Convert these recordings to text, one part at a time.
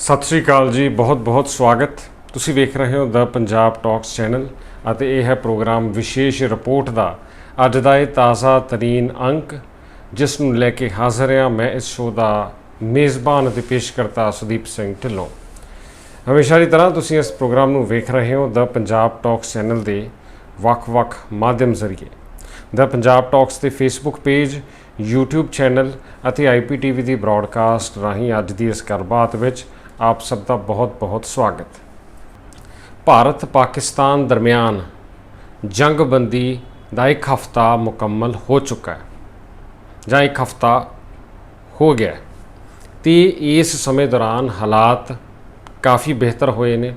ਸਤਿ ਸ਼੍ਰੀ ਅਕਾਲ ਜੀ ਬਹੁਤ ਬਹੁਤ ਸਵਾਗਤ। ਤੁਸੀਂ ਵੇਖ ਰਹੇ ਹੋ ਦਾ ਪੰਜਾਬ ਟਾਕਸ ਚੈਨਲ ਅਤੇ ਇਹ ਹੈ ਪ੍ਰੋਗਰਾਮ ਵਿਸ਼ੇਸ਼ ਰਿਪੋਰਟ ਦਾ। ਅੱਜ ਦਾ ਇਹ ਤਾਜ਼ਾ ਤਰੀਨ ਅੰਕ, ਜਿਸ ਨੂੰ ਲੈ ਕੇ ਹਾਜ਼ਰ ਹਾਂ ਮੈਂ ਇਸ ਸ਼ੋਅ ਦਾ ਮੇਜ਼ਬਾਨ ਅਤੇ ਪੇਸ਼ਕਰਤਾ ਸੁਦੀਪ ਸਿੰਘ ਢਿੱਲੋਂ। ਹਮੇਸ਼ਾ ਦੀ ਤਰ੍ਹਾਂ ਤੁਸੀਂ ਇਸ ਪ੍ਰੋਗਰਾਮ ਨੂੰ ਵੇਖ ਰਹੇ ਹੋ ਦਾ ਪੰਜਾਬ ਟਾਕਸ ਚੈਨਲ ਦੇ ਵੱਖ-ਵੱਖ ਮਾਧਿਅਮ ਜ਼ਰੀਏ। ਦਾ ਪੰਜਾਬ ਟਾਕਸ ਦੇ ਫੇਸਬੁੱਕ ਪੇਜ YouTube ਚੈਨਲ ਅਤੇ IPTV ਦੀ ਬ੍ਰਾਡਕਾਸਟ ਰਾਹੀਂ ਅੱਜ ਦੀ ਇਸ ਗੱਲਬਾਤ ਵਿੱਚ ਆਪ ਸਭ ਦਾ ਬਹੁਤ-ਬਹੁਤ ਸਵਾਗਤ। ਭਾਰਤ ਪਾਕਿਸਤਾਨ ਦਰਮਿਆਨ ਜੰਗਬੰਦੀ ਦਾ ਇੱਕ ਹਫਤਾ ਮੁਕੰਮਲ ਹੋ ਚੁੱਕਾ ਹੈ, ਜਾਂ ਇੱਕ ਹਫਤਾ ਹੋ ਗਿਆ ਹੈ। ਤੇ ਇਸ ਸਮੇਂ ਦੌਰਾਨ ਹਾਲਾਤ ਕਾਫੀ ਬਿਹਤਰ ਹੋਏ ਨੇ,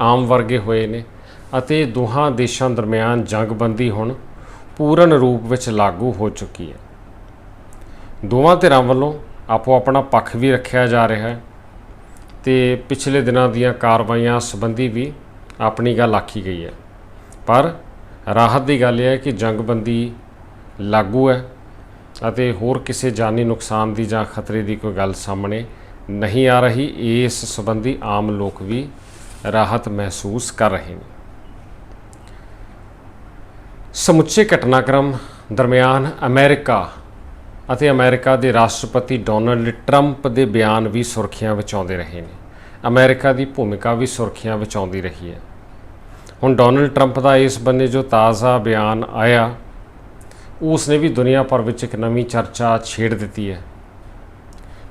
ਆਮ ਵਰਗੇ ਹੋਏ ਨੇ ਅਤੇ ਦੋਹਾਂ ਦੇਸ਼ਾਂ ਦਰਮਿਆਨ ਜੰਗਬੰਦੀ ਹੁਣ ਪੂਰਨ ਰੂਪ ਵਿੱਚ ਲਾਗੂ ਹੋ ਚੁੱਕੀ ਹੈ। ਦੋਵਾਂ ਧਿਰਾਂ ਵੱਲੋਂ ਆਪੋ ਆਪਣਾ ਪੱਖ ਵੀ ਰੱਖਿਆ ਜਾ ਰਿਹਾ ਹੈ ਤੇ ਪਿਛਲੇ ਦਿਨਾਂ ਦੀਆਂ ਕਾਰਵਾਈਆਂ ਸੰਬੰਧੀ ਵੀ ਆਪਣੀ ਗੱਲ ਆਖੀ ਗਈ ਹੈ। ਪਰ ਰਾਹਤ ਦੀ ਗੱਲ ਇਹ ਹੈ ਕਿ ਜੰਗਬੰਦੀ ਲਾਗੂ ਹੈ ਅਤੇ ਹੋਰ ਕਿਸੇ ਜਾਨੀ ਨੁਕਸਾਨ ਦੀ ਜਾਂ ਖਤਰੇ ਦੀ ਕੋਈ ਗੱਲ ਸਾਹਮਣੇ ਨਹੀਂ ਆ ਰਹੀ, ਇਸ ਸੰਬੰਧੀ ਆਮ ਲੋਕ ਵੀ ਰਾਹਤ ਮਹਿਸੂਸ ਕਰ ਰਹੇ ਨੇ। ਸਮੁੱਚੇ ਘਟਨਾਕ੍ਰਮ ਦਰਮਿਆਨ ਅਮਰੀਕਾ ਅਤੇ ਅਮਰੀਕਾ ਦੇ ਰਾਸ਼ਟਰਪਤੀ ਡੋਨਲਡ ਟਰੰਪ ਦੇ ਬਿਆਨ ਵੀ ਸੁਰਖੀਆਂ ਵਿੱਚ ਆਉਂਦੇ ਰਹੇ ਨੇ। ਅਮਰੀਕਾ ਦੀ ਭੂਮਿਕਾ ਵੀ ਸੁਰਖੀਆਂ ਵਿੱਚ ਆਉਂਦੀ ਰਹੀ ਹੈ। ਹੁਣ ਡੋਨਲਡ ਟਰੰਪ ਦਾ ਇਸ ਬੰਨੇ ਜੋ ਤਾਜ਼ਾ ਬਿਆਨ ਆਇਆ ਉਸ ਨੇ ਵੀ ਦੁਨੀਆ ਭਰ ਵਿੱਚ ਇੱਕ ਨਵੀਂ ਚਰਚਾ ਛੇੜ ਦਿੱਤੀ ਹੈ।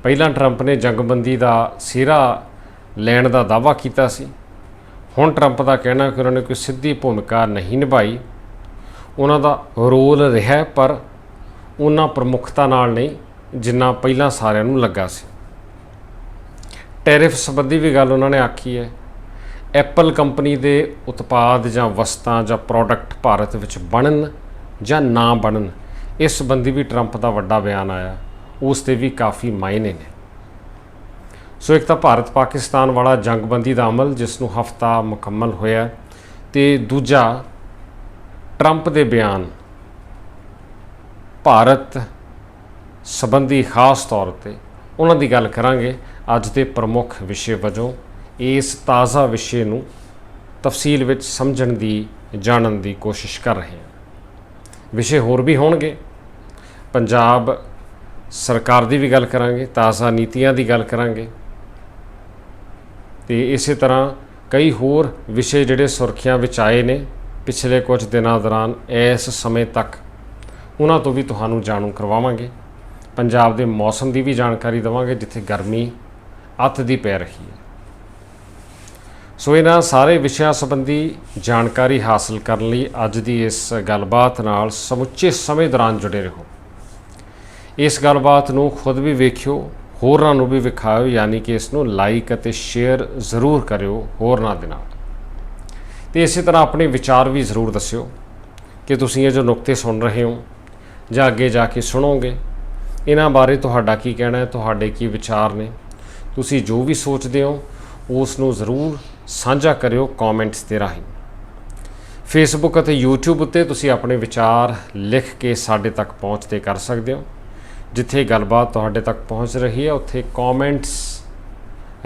ਪਹਿਲਾਂ ਟਰੰਪ ਨੇ ਜੰਗਬੰਦੀ ਦਾ ਸਿਰਾ ਲੈਣ ਦਾ ਦਾਅਵਾ ਕੀਤਾ ਸੀ। ਹੁਣ ਟਰੰਪ ਦਾ ਕਹਿਣਾ ਕਿ ਉਹਨਾਂ ਨੇ ਕੋਈ ਸਿੱਧੀ ਭੂਮਿਕਾ ਨਹੀਂ ਨਿਭਾਈ। ਉਹਨਾਂ ਦਾ ਰੋਲ ਰਿਹਾ ਪਰ ਉਹਨਾਂ ਪ੍ਰਮੁੱਖਤਾ ਨਾਲ ਨਹੀਂ, ਜਿੰਨਾ ਪਹਿਲਾਂ ਸਾਰਿਆਂ ਨੂੰ ਲੱਗਾ ਸੀ। ਟੈਰਿਫ ਸੰਬੰਧੀ ਵੀ ਗੱਲ ਉਹਨਾਂ ਨੇ ਆਖੀ ਹੈ, ਐਪਲ ਕੰਪਨੀ ਦੇ ਉਤਪਾਦ ਜਾਂ ਵਸਤਾਂ ਜਾਂ ਪ੍ਰੋਡਕਟ ਭਾਰਤ ਵਿੱਚ ਬਣਨ ਜਾਂ ਨਾ ਬਣਨ, ਇਸ ਸੰਬੰਧੀ ਵੀ ਟਰੰਪ ਦਾ ਵੱਡਾ ਬਿਆਨ ਆਇਆ। ਉਸ ਤੇ ਵੀ ਕਾਫੀ ਮਾਇਨੇ ਨੇ। ਸੋ ਇੱਕ ਤਾਂ ਭਾਰਤ ਪਾਕਿਸਤਾਨ ਵਾਲਾ ਜੰਗਬੰਦੀ ਦਾ ਅਮਲ, ਜਿਸ ਨੂੰ ਹਫਤਾ ਮੁਕੰਮਲ ਹੋਇਆ, ਤੇ ਦੂਜਾ ਟਰੰਪ ਦੇ ਬਿਆਨ। ਭਾਰਤ ਸੰਬੰਧੀ ਖਾਸ ਤੌਰ ਤੇ ਉਹਨਾਂ ਦੀ ਗੱਲ ਕਰਾਂਗੇ ਅੱਜ ਦੇ ਪ੍ਰਮੁੱਖ ਵਿਸ਼ੇ ਵਜੋਂ, ਇਸ ਤਾਜ਼ਾ ਵਿਸ਼ੇ ਨੂੰ ਤਫਸੀਲ ਵਿੱਚ ਸਮਝਣ ਦੀ, ਜਾਣਨ ਦੀ ਕੋਸ਼ਿਸ਼ ਕਰ ਰਹੇ ਹਾਂ। ਵਿਸ਼ੇ ਹੋਰ ਵੀ ਹੋਣਗੇ। ਪੰਜਾਬ ਸਰਕਾਰ ਦੀ ਵੀ ਗੱਲ ਕਰਾਂਗੇ, ਤਾਜ਼ਾ ਨੀਤੀਆਂ ਦੀ ਗੱਲ ਕਰਾਂਗੇ। ਤੇ ਇਸੇ ਤਰ੍ਹਾਂ ਕਈ ਹੋਰ ਵਿਸ਼ੇ ਜਿਹੜੇ ਸੁਰਖੀਆਂ ਵਿੱਚ ਆਏ ਨੇ, ਪਿਛਲੇ ਕੁਝ ਦਿਨਾਂ ਦੌਰਾਨ, ਇਸ ਸਮੇਂ ਤੱਕ ਉਹਨਾਂ ਤੋਂ ਵੀ ਤੁਹਾਨੂੰ ਜਾਣੂ ਕਰਵਾਵਾਂਗੇ। ਪੰਜਾਬ ਦੇ ਮੌਸਮ ਦੀ ਵੀ ਜਾਣਕਾਰੀ ਦਵਾਂਗੇ, ਜਿੱਥੇ ਗਰਮੀ ਅੱਤ ਦੀ ਪੈ ਰਹੀ ਹੈ। ਸੋ ਇਹਨਾਂ ਸਾਰੇ ਵਿਸ਼ਿਆਂ ਸੰਬੰਧੀ ਜਾਣਕਾਰੀ ਹਾਸਲ ਕਰਨ ਲਈ ਅੱਜ ਦੀ ਇਸ ਗੱਲਬਾਤ ਨਾਲ ਸਮੁੱਚੇ ਸਮੇਂ ਦੌਰਾਨ ਜੁੜੇ ਰਹੋ। ਇਸ ਗੱਲਬਾਤ ਨੂੰ ਖੁਦ ਵੀ ਵੇਖਿਓ, ਹੋਰਨਾਂ ਨੂੰ ਵੀ ਵਿਖਾਇਓ, ਯਾਨੀ ਕਿ ਇਸ ਨੂੰ ਲਾਈਕ ਅਤੇ ਸ਼ੇਅਰ ਜ਼ਰੂਰ ਕਰਿਓ ਹੋਰਨਾਂ ਦੇ ਨਾਲ। ਤੇ ਇਸੇ ਤਰ੍ਹਾਂ ਆਪਣੇ ਵਿਚਾਰ ਵੀ ਜ਼ਰੂਰ ਦੱਸਿਓ ਕਿ ਤੁਸੀਂ ਇਹ ਜੋ ਨੁਕਤੇ ਸੁਣ ਰਹੇ ਹੋ ਜਾਂ ਅੱਗੇ ਜਾ ਕੇ ਸੁਣੋਗੇ। ਇਹਨਾਂ ਬਾਰੇ ਤੁਹਾਡਾ ਕੀ ਕਹਿਣਾ ਹੈ, ਤੁਹਾਡੇ ਕੀ ਵਿਚਾਰ ਨੇ? ਤੁਸੀਂ ਜੋ ਵੀ ਸੋਚਦੇ ਹੋ, ਉਸ ਨੂੰ ਜ਼ਰੂਰ ਸਾਂਝਾ ਕਰਿਓ ਕਮੈਂਟਸ ਦੇ ਰਾਹੀਂ। ਫੇਸਬੁੱਕ ਅਤੇ YouTube ਉੱਤੇ ਤੁਸੀਂ ਆਪਣੇ ਵਿਚਾਰ ਲਿਖ ਕੇ ਸਾਡੇ ਤੱਕ ਪਹੁੰਚਦੇ ਕਰ ਸਕਦੇ ਹੋ। ਜਿੱਥੇ ਗੱਲਬਾਤ ਤੁਹਾਡੇ ਤੱਕ ਪਹੁੰਚ ਰਹੀ ਹੈ, ਉੱਥੇ ਕਮੈਂਟਸ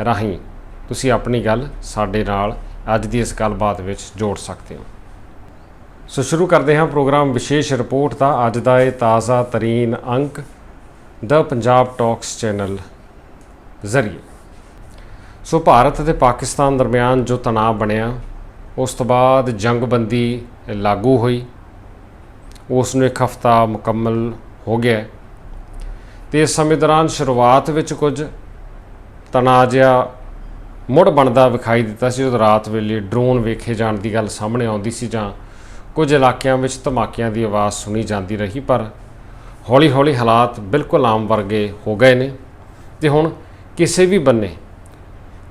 ਰਾਹੀਂ ਤੁਸੀਂ ਆਪਣੀ ਗੱਲ ਸਾਡੇ ਨਾਲ ਅੱਜ ਦੀ ਇਸ ਗੱਲਬਾਤ ਵਿੱਚ ਜੋੜ ਸਕਦੇ ਹੋ। ਸੋ ਸ਼ੁਰੂ ਕਰਦੇ ਹਾਂ ਪ੍ਰੋਗਰਾਮ ਵਿਸ਼ੇਸ਼ ਰਿਪੋਰਟ ਦਾ। ਅੱਜ ਦਾ ਇਹ ਤਾਜ਼ਾ ਤਰੀਨ ਅੰਕ, ਦ ਪੰਜਾਬ ਟਾਕਸ ਚੈਨਲ ਜ਼ਰੀਏ। ਸੋ ਭਾਰਤ ਅਤੇ ਪਾਕਿਸਤਾਨ ਦਰਮਿਆਨ ਜੋ ਤਣਾਅ ਬਣਿਆ, ਉਸ ਤੋਂ ਬਾਅਦ ਜੰਗਬੰਦੀ ਲਾਗੂ ਹੋਈ। ਉਸ ਨੂੰ ਇੱਕ ਹਫਤਾ ਮੁਕੰਮਲ ਹੋ ਗਿਆ। ਤੇ ਇਸ ਸਮੇਂ ਦੌਰਾਨ ਸ਼ੁਰੂਆਤ ਵਿੱਚ ਕੁਝ ਤਣਾਅ ਜਿਹਾ ਮੁੜ ਬਣਦਾ ਵਿਖਾਈ ਦਿੱਤਾ ਸੀ, ਜਦੋਂ ਰਾਤ ਵੇਲੇ ਡਰੋਨ ਵੇਖੇ ਜਾਣ ਦੀ ਗੱਲ ਸਾਹਮਣੇ ਆਉਂਦੀ ਸੀ ਜਾਂ ਕੁਝ ਇਲਾਕਿਆਂ ਵਿੱਚ ਧਮਾਕਿਆਂ ਦੀ ਆਵਾਜ਼ ਸੁਣੀ ਜਾਂਦੀ ਰਹੀ, ਪਰ ਹੌਲੀ-ਹੌਲੀ ਹਾਲਾਤ ਬਿਲਕੁਲ ਆਮ ਵਰਗੇ ਹੋ ਗਏ ਨੇ। ਤੇ ਹੁਣ ਕਿਸੇ ਵੀ ਬੰਨੇ,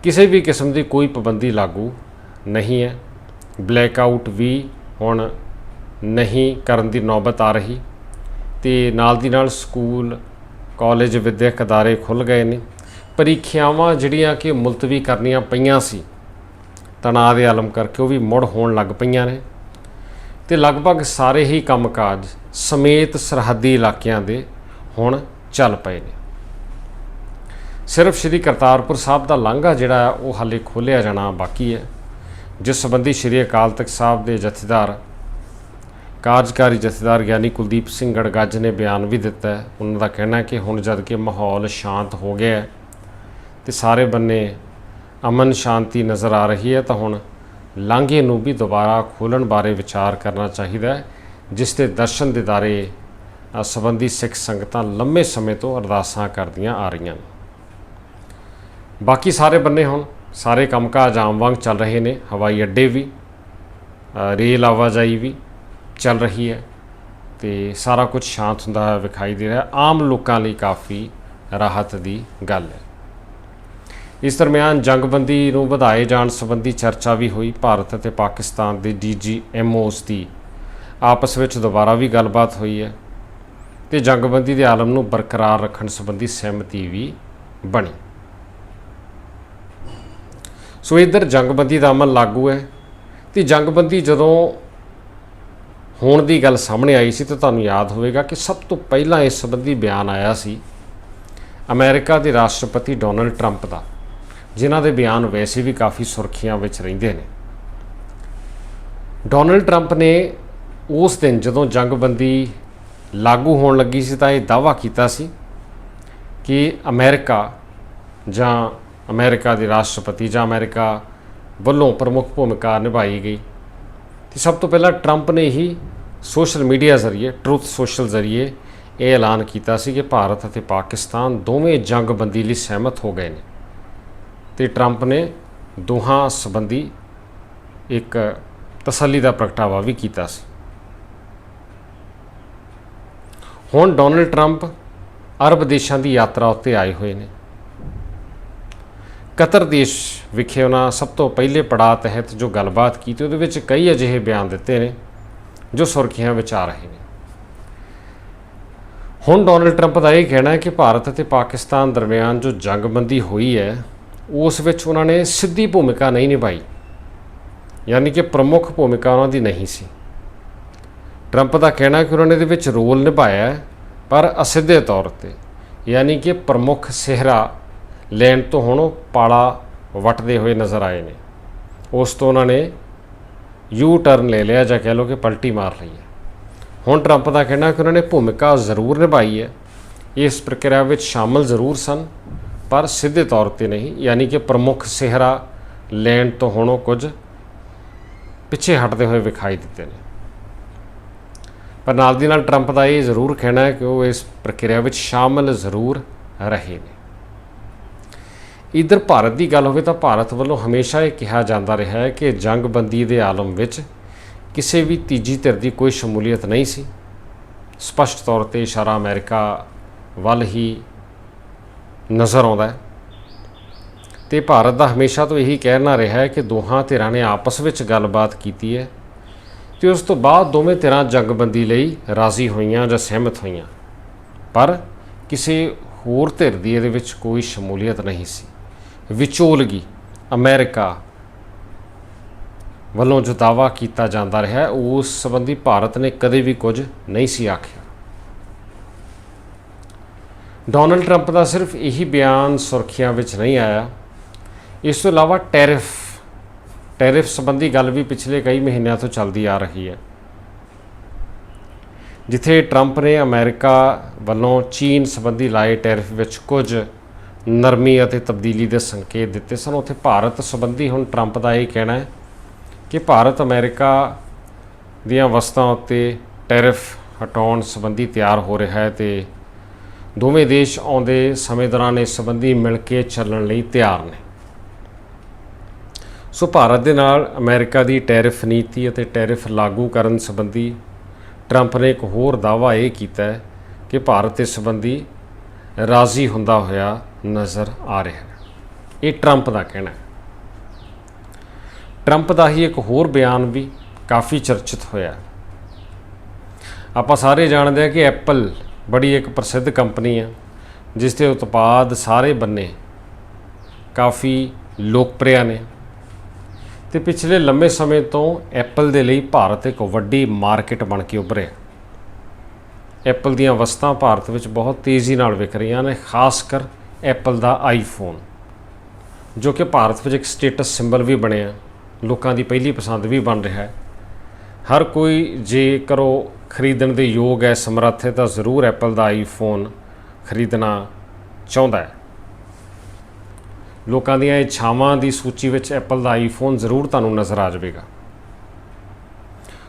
ਕਿਸੇ ਵੀ ਕਿਸਮ ਦੀ ਕੋਈ ਪਾਬੰਦੀ ਲਾਗੂ ਨਹੀਂ ਹੈ। ਬਲੈਕ ਆਊਟ ਵੀ ਹੁਣ ਨਹੀਂ ਕਰਨ ਦੀ ਨੌਬਤ ਆ ਰਹੀ ਤੇ ਨਾਲ ਦੀ ਨਾਲ ਸਕੂਲ, ਕਾਲਜ ਵਿਦਿਅਕ ਅਦਾਰੇ ਖੁੱਲ ਗਏ ਨੇ। ਪ੍ਰੀਖਿਆਵਾਂ ਜਿਹੜੀਆਂ ਕਿ ਮੁਲਤਵੀ ਕਰਨੀਆਂ ਪਈਆਂ ਸੀ, ਤਣਾਅ ਦੇ ਆਲਮ ਕਰਕੇ ਉਹ ਵੀ ਮੁੜ ਹੋਣ ਲੱਗ ਪਈਆਂ ਨੇ। ਤੇ ਲਗਭਗ ਸਾਰੇ ਹੀ ਕੰਮਕਾਜ ਸਮੇਤ ਸਰਹੱਦੀ ਇਲਾਕਿਆਂ ਦੇ ਹੁਣ ਚੱਲ ਪਏ ਨੇ। ਸਿਰਫ ਸ਼੍ਰੀ ਕਰਤਾਰਪੁਰ ਸਾਹਿਬ ਦਾ ਲਾਂਘਾ ਜਿਹੜਾ ਹੈ, ਉਹ ਹਾਲੇ ਖੋਲ੍ਹਿਆ ਜਾਣਾ ਬਾਕੀ ਹੈ, ਜਿਸ ਸੰਬੰਧੀ ਸ਼੍ਰੀ ਅਕਾਲ ਤਖਤ ਸਾਹਿਬ ਦੇ ਜਥੇਦਾਰ, ਕਾਰਜਕਾਰੀ ਜਥੇਦਾਰ ਗਿਆਨੀ ਕੁਲਦੀਪ ਸਿੰਘ ਗੜਗੱਜ ਨੇ ਬਿਆਨ ਵੀ ਦਿੱਤਾ ਹੈ। ਉਹਨਾਂ ਦਾ ਕਹਿਣਾ ਹੈ ਕਿ ਹੁਣ ਜਦ ਕਿ ਮਾਹੌਲ ਸ਼ਾਂਤ ਹੋ ਗਿਆ ਹੈ ਤੇ ਸਾਰੇ ਬੰਨੇ ਅਮਨ ਸ਼ਾਂਤੀ ਨਜ਼ਰ ਆ ਰਹੀ ਹੈ, ਤਾਂ ਹੁਣ ਲਾਂਘੇ ਨੂੰ ਵੀ ਦੁਬਾਰਾ ਖੋਲ੍ਹਣ ਬਾਰੇ ਵਿਚਾਰ ਕਰਨਾ ਚਾਹੀਦਾ ਹੈ ਜਿਸ ਦੇ ਦਰਸ਼ਨ ਦਿਦਾਰੇ ਅ, ਸੰਬੰਧੀ ਸਿੱਖ ਸੰਗਤਾਂ ਲੰਮੇ ਸਮੇਂ ਤੋਂ ਅਰਦਾਸਾਂ ਕਰਦੀਆਂ ਆ ਰਹੀਆਂ ਨੇ। ਬਾਕੀ ਸਾਰੇ ਬੰਨੇ ਹੁਣ ਸਾਰੇ ਕੰਮਕਾਜ ਆਮ ਵਾਂਗ ਚੱਲ ਰਹੇ ਨੇ ਹਵਾਈ ਅੱਡੇ ਵੀ ਰੇਲ ਆਵਾਜਾਈ ਵੀ ਚੱਲ ਰਹੀ ਹੈ ਤੇ ਸਾਰਾ ਕੁਝ ਸ਼ਾਂਤ ਹੁੰਦਾ ਵਿਖਾਈ ਦੇ ਰਿਹਾ। ਆਮ ਲੋਕਾਂ ਲਈ ਕਾਫੀ ਰਾਹਤ ਦੀ ਗੱਲ ਹੈ। ਇਸ ਦਰਮਿਆਨ ਜੰਗਬੰਦੀ ਨੂੰ ਵਧਾਏ ਜਾਣ ਸੰਬੰਧੀ ਚਰਚਾ ਵੀ ਹੋਈ। ਭਾਰਤ ਅਤੇ ਪਾਕਿਸਤਾਨ ਦੇ ਡੀਜੀਐਮਓਸ ਦੀ ਆਪਸ ਵਿੱਚ ਦੁਬਾਰਾ ਵੀ ਗੱਲਬਾਤ ਹੋਈ ਹੈ ਤੇ ਜੰਗਬੰਦੀ ਦੇ ਆਲਮ ਨੂੰ ਬਰਕਰਾਰ ਰੱਖਣ ਸੰਬੰਧੀ ਸਹਿਮਤੀ ਵੀ ਬਣੀ। ਸੋ ਇਧਰ ਜੰਗਬੰਦੀ ਦਾ ਅਮਲ ਲਾਗੂ ਹੈ ਤੇ ਜੰਗਬੰਦੀ ਜਦੋਂ ਹੋਣ ਦੀ ਗੱਲ ਸਾਹਮਣੇ ਆਈ ਸੀ ਤਾਂ ਤੁਹਾਨੂੰ ਯਾਦ ਹੋਵੇਗਾ ਕਿ ਸਭ ਤੋਂ ਪਹਿਲਾਂ ਇਸ ਸੰਬੰਧੀ ਬਿਆਨ ਆਇਆ ਸੀ ਅਮਰੀਕਾ ਦੇ ਰਾਸ਼ਟਰਪਤੀ ਡੋਨਲਡ ਟਰੰਪ ਦਾ। ਜਿਨ੍ਹਾਂ ਦੇ ਬਿਆਨ ਵੈਸੇ ਵੀ ਕਾਫੀ ਸੁਰਖੀਆਂ ਵਿੱਚ ਰਹਿੰਦੇ ਨੇ। ਡੋਨਲਡ ਟਰੰਪ ਨੇ ਉਸ ਦਿਨ ਜਦੋਂ ਜੰਗਬੰਦੀ ਲਾਗੂ ਹੋਣ ਲੱਗੀ ਸੀ ਤਾਂ ਇਹ ਦਾਅਵਾ ਕੀਤਾ ਸੀ ਕਿ ਅਮਰੀਕਾ ਜਾਂ ਅਮਰੀਕਾ ਦੇ ਰਾਸ਼ਟਰਪਤੀ ਜਾਂ ਅਮਰੀਕਾ ਵੱਲੋਂ ਪ੍ਰਮੁੱਖ ਭੂਮਿਕਾ ਨਿਭਾਈ ਗਈ। ਤੇ ਸਭ ਤੋਂ ਪਹਿਲਾਂ ਟਰੰਪ ਨੇ ਹੀ ਸੋਸ਼ਲ ਮੀਡੀਆ ਜ਼ਰੀਏ, ਟਰੂਥ ਸੋਸ਼ਲ ਜ਼ਰੀਏ ਇਹ ਐਲਾਨ ਕੀਤਾ ਸੀ ਕਿ ਭਾਰਤ ਅਤੇ ਪਾਕਿਸਤਾਨ ਦੋਵੇਂ ਜੰਗਬੰਦੀ ਲਈ ਸਹਿਮਤ ਹੋ ਗਏ ਨੇ। ਤੇ ਟਰੰਪ ਨੇ ਦੋਹਾਂ ਸੰਬੰਧੀ ਇੱਕ ਤਸੱਲੀ ਦਾ ਪ੍ਰਗਟਾਵਾ ਵੀ ਕੀਤਾ ਸੀ। ਹੁਣ ਡੋਨਲਡ ਟਰੰਪ ਅਰਬ ਦੇਸ਼ਾਂ ਦੀ ਯਾਤਰਾ ਉੱਤੇ ਆਏ ਹੋਏ ਨੇ। ਕਤਰ ਦੇਸ਼ ਵਿਖੇ ਉਹਨਾਂ ਸਭ ਤੋਂ ਪਹਿਲੇ ਪੜਾਅ ਤਹਿਤ ਜੋ ਗੱਲਬਾਤ ਕੀਤੀ, ਉਹਦੇ ਵਿੱਚ ਕਈ ਅਜਿਹੇ ਬਿਆਨ ਦਿੱਤੇ ਨੇ ਜੋ ਸੁਰਖੀਆਂ ਵਿੱਚ ਆ ਰਹੇ ਨੇ। ਹੁਣ ਡੋਨਲਡ ਟਰੰਪ ਦਾ ਇਹ ਕਹਿਣਾ ਹੈ ਕਿ ਭਾਰਤ ਅਤੇ ਪਾਕਿਸਤਾਨ ਦਰਮਿਆਨ ਜੋ ਜੰਗਬੰਦੀ ਹੋਈ ਹੈ ਉਸ ਵਿੱਚ ਉਹਨਾਂ ਨੇ ਸਿੱਧੀ ਭੂਮਿਕਾ ਨਹੀਂ ਨਿਭਾਈ, ਯਾਨੀ ਕਿ ਪ੍ਰਮੁੱਖ ਭੂਮਿਕਾ ਉਹਨਾਂ ਦੀ ਨਹੀਂ ਸੀ। ਟਰੰਪ ਦਾ ਕਹਿਣਾ ਕਿ ਉਹਨਾਂ ਨੇ ਇਹਦੇ ਵਿੱਚ ਰੋਲ ਨਿਭਾਇਆ ਪਰ ਅਸਿੱਧੇ ਤੌਰ ਤੇ, ਯਾਨੀ ਕਿ ਪ੍ਰਮੁੱਖ ਸਿਹਰਾ ਲੈਣ ਤੋਂ ਹੁਣ ਉਹ ਪਾਲਾ ਵਟਦੇ ਹੋਏ ਨਜ਼ਰ ਆਏ ਨੇ। ਉਸ ਤੋਂ ਉਹਨਾਂ ਨੇ ਯੂ ਟਰਨ ਲੈ ਲਿਆ ਜਾਂ ਕਹਿ ਲਓ ਕਿ ਪਲਟੀ ਮਾਰ ਲਈ ਹੈ। ਹੁਣ ਟਰੰਪ ਦਾ ਕਹਿਣਾ ਕਿ ਉਹਨਾਂ ਨੇ ਭੂਮਿਕਾ ਜ਼ਰੂਰ ਨਿਭਾਈ ਹੈ, ਇਸ ਪ੍ਰਕਿਰਿਆ ਵਿੱਚ ਸ਼ਾਮਲ ਜ਼ਰੂਰ ਸਨ। ਪਰ ਸਿੱਧੇ ਤੌਰ ਤੇ ਨਹੀਂ, ਯਾਨੀ ਕਿ ਪ੍ਰਮੁੱਖ ਸਿਹਰਾ ਲੈਣ ਤੋਂ ਹੁਣ ਉਹ ਕੁਝ ਪਿੱਛੇ ਹਟਦੇ ਹੋਏ ਵਿਖਾਈ ਦਿੱਤੇ ਨੇ। ਪਰ ਨਾਲ ਦੀ ਨਾਲ ਟਰੰਪ ਦਾ ਇਹ ਜ਼ਰੂਰ ਕਹਿਣਾ ਹੈ ਕਿ ਉਹ ਇਸ ਪ੍ਰਕਿਰਿਆ ਵਿੱਚ ਸ਼ਾਮਲ ਜ਼ਰੂਰ ਰਹੇ ਨੇ। ਇਧਰ ਭਾਰਤ ਦੀ ਗੱਲ ਹੋਵੇ ਤਾਂ ਭਾਰਤ ਵੱਲੋਂ ਹਮੇਸ਼ਾ ਇਹ ਕਿਹਾ ਜਾਂਦਾ ਰਿਹਾ ਹੈ ਕਿ ਜੰਗਬੰਦੀ ਦੇ ਆਲਮ ਵਿੱਚ ਕਿਸੇ ਵੀ ਤੀਜੀ ਧਿਰ ਦੀ ਕੋਈ ਸ਼ਮੂਲੀਅਤ ਨਹੀਂ ਸੀ। ਸਪਸ਼ਟ ਤੌਰ ਤੇ ਇਸ਼ਾਰਾ ਅਮਰੀਕਾ ਵੱਲ ਹੀ ਨਜ਼ਰ ਆਉਂਦਾ ਹੈ। ਤੇ ਭਾਰਤ ਦਾ ਹਮੇਸ਼ਾ ਤੋਂ ਇਹੀ ਕਹਿਣਾ ਰਿਹਾ ਹੈ ਕਿ ਦੋਹਾਂ ਧਿਰਾਂ ਨੇ ਆਪਸ ਵਿੱਚ ਗੱਲਬਾਤ ਕੀਤੀ ਹੈ ਤੇ ਉਸ ਤੋਂ ਬਾਅਦ ਦੋਵੇਂ ਧਿਰਾਂ ਜੰਗਬੰਦੀ ਲਈ ਰਾਜ਼ੀ ਹੋਈਆਂ ਜਾਂ ਸਹਿਮਤ ਹੋਈਆਂ। ਪਰ ਕਿਸੇ ਹੋਰ ਧਿਰ ਦੀ ਇਹਦੇ ਵਿੱਚ ਕੋਈ ਸ਼ਮੂਲੀਅਤ ਨਹੀਂ ਸੀ। ਵਿਚੋਲਗੀ ਅਮਰੀਕਾ ਵੱਲੋਂ ਜੋ ਦਾਵਾ ਕੀਤਾ ਜਾਂਦਾ ਰਿਹਾ ਉਸ ਸੰਬੰਧੀ ਭਾਰਤ ਨੇ ਕਦੇ ਵੀ ਕੁਝ ਨਹੀਂ ਸੀ ਆਖਿਆ। ਡੋਨਲਡ ਟਰੰਪ ਦਾ ਸਿਰਫ ਇਹੀ ਬਿਆਨ ਸੁਰਖੀਆਂ ਵਿੱਚ ਨਹੀਂ ਆਇਆ। ਇਸ ਤੋਂ ਇਲਾਵਾ ਟੈਰਿਫ ਟੈਰਿਫ ਸੰਬੰਧੀ ਗੱਲ ਵੀ ਪਿਛਲੇ ਕਈ ਮਹੀਨਿਆਂ ਤੋਂ ਚੱਲਦੀ ਆ ਰਹੀ ਹੈ। ਜਿੱਥੇ ਟਰੰਪ ਨੇ ਅਮਰੀਕਾ ਵੱਲੋਂ ਚੀਨ ਸੰਬੰਧੀ ਲਾਏ ਟੈਰਿਫ ਵਿੱਚ ਕੁਝ ਨਰਮੀ ਅਤੇ ਤਬਦੀਲੀ ਦੇ ਸੰਕੇਤ ਦਿੱਤੇ ਸਨ। ਉੱਥੇ ਭਾਰਤ ਸੰਬੰਧੀ ਹੁਣ ਟਰੰਪ ਦਾ ਇਹ ਕਹਿਣਾ ਹੈ ਕਿ ਭਾਰਤ ਅਮਰੀਕਾ ਦੀਆਂ ਵਸਤਾਂ ਉੱਤੇ ਟੈਰਿਫ ਹਟਾਉਣ ਸੰਬੰਧੀ ਤਿਆਰ ਹੋ ਰਿਹਾ ਹੈ ਤੇ ਦੋਵੇਂ ਦੇਸ਼ ਆਉਂਦੇ ਸਮੇਂ ਦੌਰਾਨ ਇਸ ਸੰਬੰਧੀ ਮਿਲ ਕੇ ਚੱਲਣ ਲਈ ਤਿਆਰ ਨੇ। ਸੋ ਭਾਰਤ ਦੇ ਨਾਲ ਅਮਰੀਕਾ ਦੀ ਟੈਰਿਫ ਨੀਤੀ ਅਤੇ ਟੈਰਿਫ ਲਾਗੂ ਕਰਨ ਸੰਬੰਧੀ ਟਰੰਪ ਨੇ ਇੱਕ ਹੋਰ ਦਾਅਵਾ ਇਹ ਕੀਤਾ ਕਿ ਭਾਰਤ ਇਸ ਸੰਬੰਧੀ ਰਾਜ਼ੀ ਹੁੰਦਾ ਹੋਇਆ ਨਜ਼ਰ ਆ ਰਿਹਾ ਹੈ। ਇਹ ਟਰੰਪ ਦਾ ਕਹਿਣਾ ਹੈ। ਟਰੰਪ ਦਾ ਹੀ ਇੱਕ ਹੋਰ ਬਿਆਨ ਵੀ ਕਾਫੀ ਚਰਚਿਤ ਹੋਇਆ ਆਪਾਂ ਸਾਰੇ ਜਾਣਦੇ ਹਾਂ ਕਿ ਐਪਲ ਬੜੀ ਇੱਕ ਪ੍ਰਸਿੱਧ ਕੰਪਨੀ ਆ, ਜਿਸ ਦੇ ਉਤਪਾਦ ਸਾਰੇ ਬੰਨੇ ਕਾਫੀ ਲੋਕਪ੍ਰਿय ਨੇ। ਤੇ ਪਿਛਲੇ ਲੰਮੇ ਸਮੇਂ ਤੋਂ ਐਪਲ ਦੇ ਲਈ ਭਾਰਤ ਇੱਕ ਵੱਡੀ ਮਾਰਕੀਟ ਬਣ ਕੇ ਉੱਭਰਿਆ ਐਪਲ ਦੀਆਂ ਵਸਤਾਂ ਭਾਰਤ ਵਿੱਚ ਬਹੁਤ ਤੇਜ਼ੀ ਨਾਲ ਵਿਕ ਰਹੀਆਂ ਨੇ, ਖਾਸ ਕਰ ਐਪਲ ਦਾ ਆਈਫੋਨ ਜੋ ਕਿ ਭਾਰਤ ਵਿੱਚ ਇੱਕ ਸਟੇਟਸ ਸਿੰਬਲ ਵੀ ਬਣਿਆ। ਲੋਕਾਂ ਦੀ ਪਹਿਲੀ ਪਸੰਦ ਵੀ ਬਣ ਰਿਹਾ ਹੈ। ਹਰ ਕੋਈ ਜੇ ਕਰੋ ਖਰੀਦਣ ਦੇ ਯੋਗ ਹੈ ਸਮਰੱਥ ਹੈ ਤਾਂ ਜ਼ਰੂਰ ਐਪਲ ਦਾ ਆਈਫੋਨ ਖਰੀਦਣਾ ਚਾਹੁੰਦਾ ਹੈ। ਲੋਕਾਂ ਦੀਆਂ ਇੱਛਾਵਾਂ ਦੀ ਸੂਚੀ ਵਿੱਚ ਐਪਲ ਦਾ ਆਈਫੋਨ ਜ਼ਰੂਰ ਤੁਹਾਨੂੰ ਨਜ਼ਰ ਆ ਜਾਵੇਗਾ।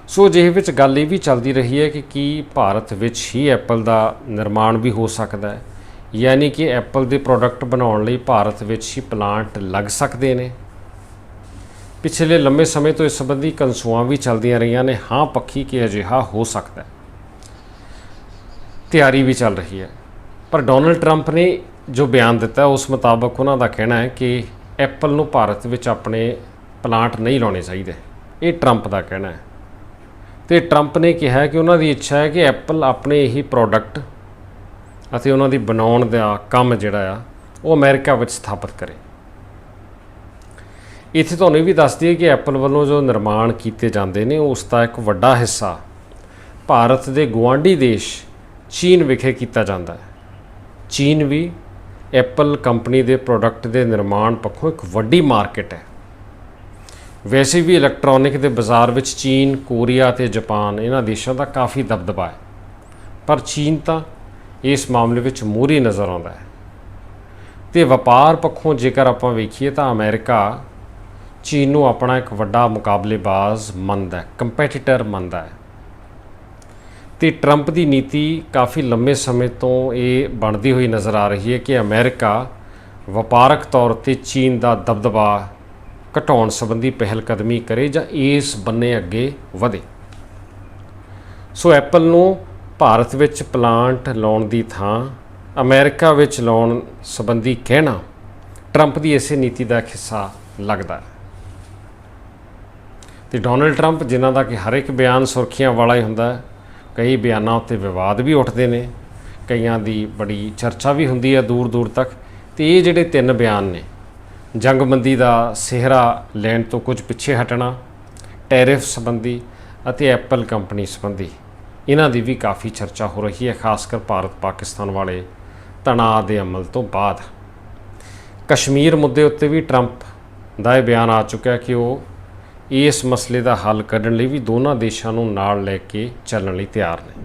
ਸੋ ਅਜਿਹੇ ਵਿੱਚ ਗੱਲ ਇਹ ਵੀ ਚੱਲਦੀ ਰਹੀ ਹੈ ਕਿ ਕੀ ਭਾਰਤ ਵਿੱਚ ਹੀ ਐਪਲ ਦਾ ਨਿਰਮਾਣ ਵੀ ਹੋ ਸਕਦਾ ਹੈ। ਯਾਨੀ ਕਿ ਐਪਲ ਦੇ ਪ੍ਰੋਡਕਟ ਬਣਾਉਣ ਲਈ ਭਾਰਤ ਵਿੱਚ ਹੀ ਪਲਾਂਟ ਲੱਗ ਸਕਦੇ ਨੇ। ਪਿਛਲੇ ਲੰਮੇ ਸਮੇਂ ਤੋਂ ਇਸ ਸੰਬੰਧੀ ਕੰਸੂਆਂ ਵੀ ਚੱਲਦੀਆਂ ਰਹੀਆਂ ਨੇ। ਹਾਂ, ਪੱਖੀ ਕਿ ਅਜਿਹਾ ਹੋ ਸਕਦਾ ਹੈ। ਤਿਆਰੀ ਵੀ ਚੱਲ ਰਹੀ ਹੈ। ਪਰ ਡੋਨਲਡ ਟਰੰਪ ਨੇ ਜੋ ਬਿਆਨ ਦਿੱਤਾ, ਉਸ ਮੁਤਾਬਕ ਉਹਨਾਂ ਦਾ ਕਹਿਣਾ ਹੈ ਕਿ ਐਪਲ ਨੂੰ ਭਾਰਤ ਵਿੱਚ ਆਪਣੇ ਪਲਾਂਟ ਨਹੀਂ ਲਾਉਣੇ ਚਾਹੀਦੇ। ਇਹ ਟਰੰਪ ਦਾ ਕਹਿਣਾ ਹੈ। ਤੇ ਟਰੰਪ ਨੇ ਕਿਹਾ ਕਿ ਉਹਨਾਂ ਦੀ ਇੱਛਾ ਹੈ ਕਿ ਐਪਲ ਆਪਣੇ ਇਹੀ ਪ੍ਰੋਡਕਟ ਅਤੇ ਉਹਨਾਂ ਦੀ ਬਣਾਉਣ ਦਾ ਕੰਮ ਜਿਹੜਾ ਆ, ਉਹ ਅਮਰੀਕਾ ਵਿੱਚ ਸਥਾਪਿਤ ਕਰੇ। ਇੱਥੇ ਤੁਹਾਨੂੰ ਇਹ ਵੀ ਦੱਸ ਦਈਏ ਕਿ ਐਪਲ ਵੱਲੋਂ ਜੋ ਨਿਰਮਾਣ ਕੀਤੇ ਜਾਂਦੇ ਨੇ, ਉਸ ਦਾ ਇੱਕ ਵੱਡਾ ਹਿੱਸਾ ਭਾਰਤ ਦੇ ਗੁਆਂਢੀ ਦੇਸ਼ ਚੀਨ ਵਿਖੇ ਕੀਤਾ ਜਾਂਦਾ ਹੈ। ਚੀਨ ਵੀ ਐਪਲ ਕੰਪਨੀ ਦੇ ਪ੍ਰੋਡਕਟ ਦੇ ਨਿਰਮਾਣ ਪੱਖੋਂ ਇੱਕ ਵੱਡੀ ਮਾਰਕੀਟ ਹੈ। ਵੈਸੇ ਵੀ ਇਲੈਕਟ੍ਰੋਨਿਕ ਦੇ ਬਾਜ਼ਾਰ ਵਿੱਚ ਚੀਨ, ਕੋਰੀਆ ਤੇ ਜਾਪਾਨ ਇਹਨਾਂ ਦੇਸ਼ਾਂ ਦਾ ਕਾਫੀ ਦਬਦਬਾ ਹੈ। ਪਰ ਚੀਨ ਤਾਂ ਇਸ ਮਾਮਲੇ ਵਿੱਚ ਮੂਹਰੇ ਨਜ਼ਰ ਆਉਂਦਾ ਹੈ। ਤੇ ਵਪਾਰ ਪੱਖੋਂ ਜੇਕਰ ਆਪਾਂ ਵੇਖੀਏ ਤਾਂ ਅਮਰੀਕਾ ਚੀਨ ਨੂੰ ਆਪਣਾ ਇੱਕ ਵੱਡਾ ਮੁਕਾਬਲੇਬਾਜ਼ ਮੰਨਦਾ ਹੈ ਕੰਪੀਟੀਟਰ ਮੰਨਦਾ ਹੈ। ਤੇ ਟਰੰਪ ਦੀ ਨੀਤੀ ਕਾਫੀ ਲੰਮੇ ਸਮੇਂ ਤੋਂ ਇਹ ਬਣਦੀ ਹੋਈ ਨਜ਼ਰ ਆ ਰਹੀ ਹੈ ਕਿ ਅਮਰੀਕਾ ਵਪਾਰਕ ਤੌਰ ਤੇ ਚੀਨ ਦਾ ਦਬਦਬਾ ਘਟਾਉਣ ਸੰਬੰਧੀ ਪਹਿਲ ਕਦਮੀ ਕਰੇ ਜਾਂ ਇਸ ਬੰਨੇ ਅੱਗੇ ਵਧੇ। ਸੋ ਐਪਲ ਨੂੰ ਭਾਰਤ ਵਿੱਚ ਪਲਾਂਟ ਲਾਉਣ ਦੀ ਥਾਂ, ਅਮਰੀਕਾ ਵਿੱਚ ਲਾਉਣ ਸੰਬੰਧੀ ਕਹਿਣਾ ਟਰੰਪ ਦੀ ਇਸੇ ਨੀਤੀ ਦਾ ਇੱਕ ਹਿੱਸਾ ਲੱਗਦਾ ਹੈ। ਤੇ ਡੋਨਲਡ ਟਰੰਪ, ਜਿਨ੍ਹਾਂ ਦਾ ਕਿ ਹਰ ਇੱਕ ਬਿਆਨ ਸੁਰਖੀਆਂ ਵਾਲਾ ਹੀ ਹੁੰਦਾ ਕਈ ਬਿਆਨਾਂ ਉੱਤੇ ਵਿਵਾਦ ਵੀ ਉੱਠਦੇ ਨੇ, ਕਈਆਂ ਦੀ ਬੜੀ ਚਰਚਾ ਵੀ ਹੁੰਦੀ ਹੈ ਦੂਰ ਦੂਰ ਤੱਕ, ਤੇ ਇਹ ਜਿਹੜੇ ਤਿੰਨ ਬਿਆਨ ਨੇ, ਜੰਗਬੰਦੀ ਦਾ ਸਿਹਰਾ ਲੈਣ ਤੋਂ ਕੁਝ ਪਿੱਛੇ ਹਟਣਾ, ਟੈਰਿਫ ਸੰਬੰਧੀ ਅਤੇ ਐਪਲ ਕੰਪਨੀ ਸੰਬੰਧੀ, ਇਹਨਾਂ ਦੀ ਵੀ ਕਾਫੀ ਚਰਚਾ ਹੋ ਰਹੀ ਹੈ ਖਾਸ ਕਰ ਭਾਰਤ ਪਾਕਿਸਤਾਨ ਵਾਲੇ ਤਣਾਅ ਦੇ ਅਮਲ ਤੋਂ ਬਾਅਦ। ਕਸ਼ਮੀਰ ਮੁੱਦੇ ਉੱਤੇ ਵੀ ਟਰੰਪ ਦਾ ਇਹ ਬਿਆਨ ਆ ਚੁੱਕਿਆ ਕਿ ਉਹ ਇਸ ਮਸਲੇ ਦਾ ਹੱਲ ਕੱਢਣ ਲਈ ਵੀ ਦੋਨਾਂ ਦੇਸ਼ਾਂ ਨੂੰ ਨਾਲ ਲੈ ਕੇ ਚੱਲਣ ਲਈ ਤਿਆਰ ਨੇ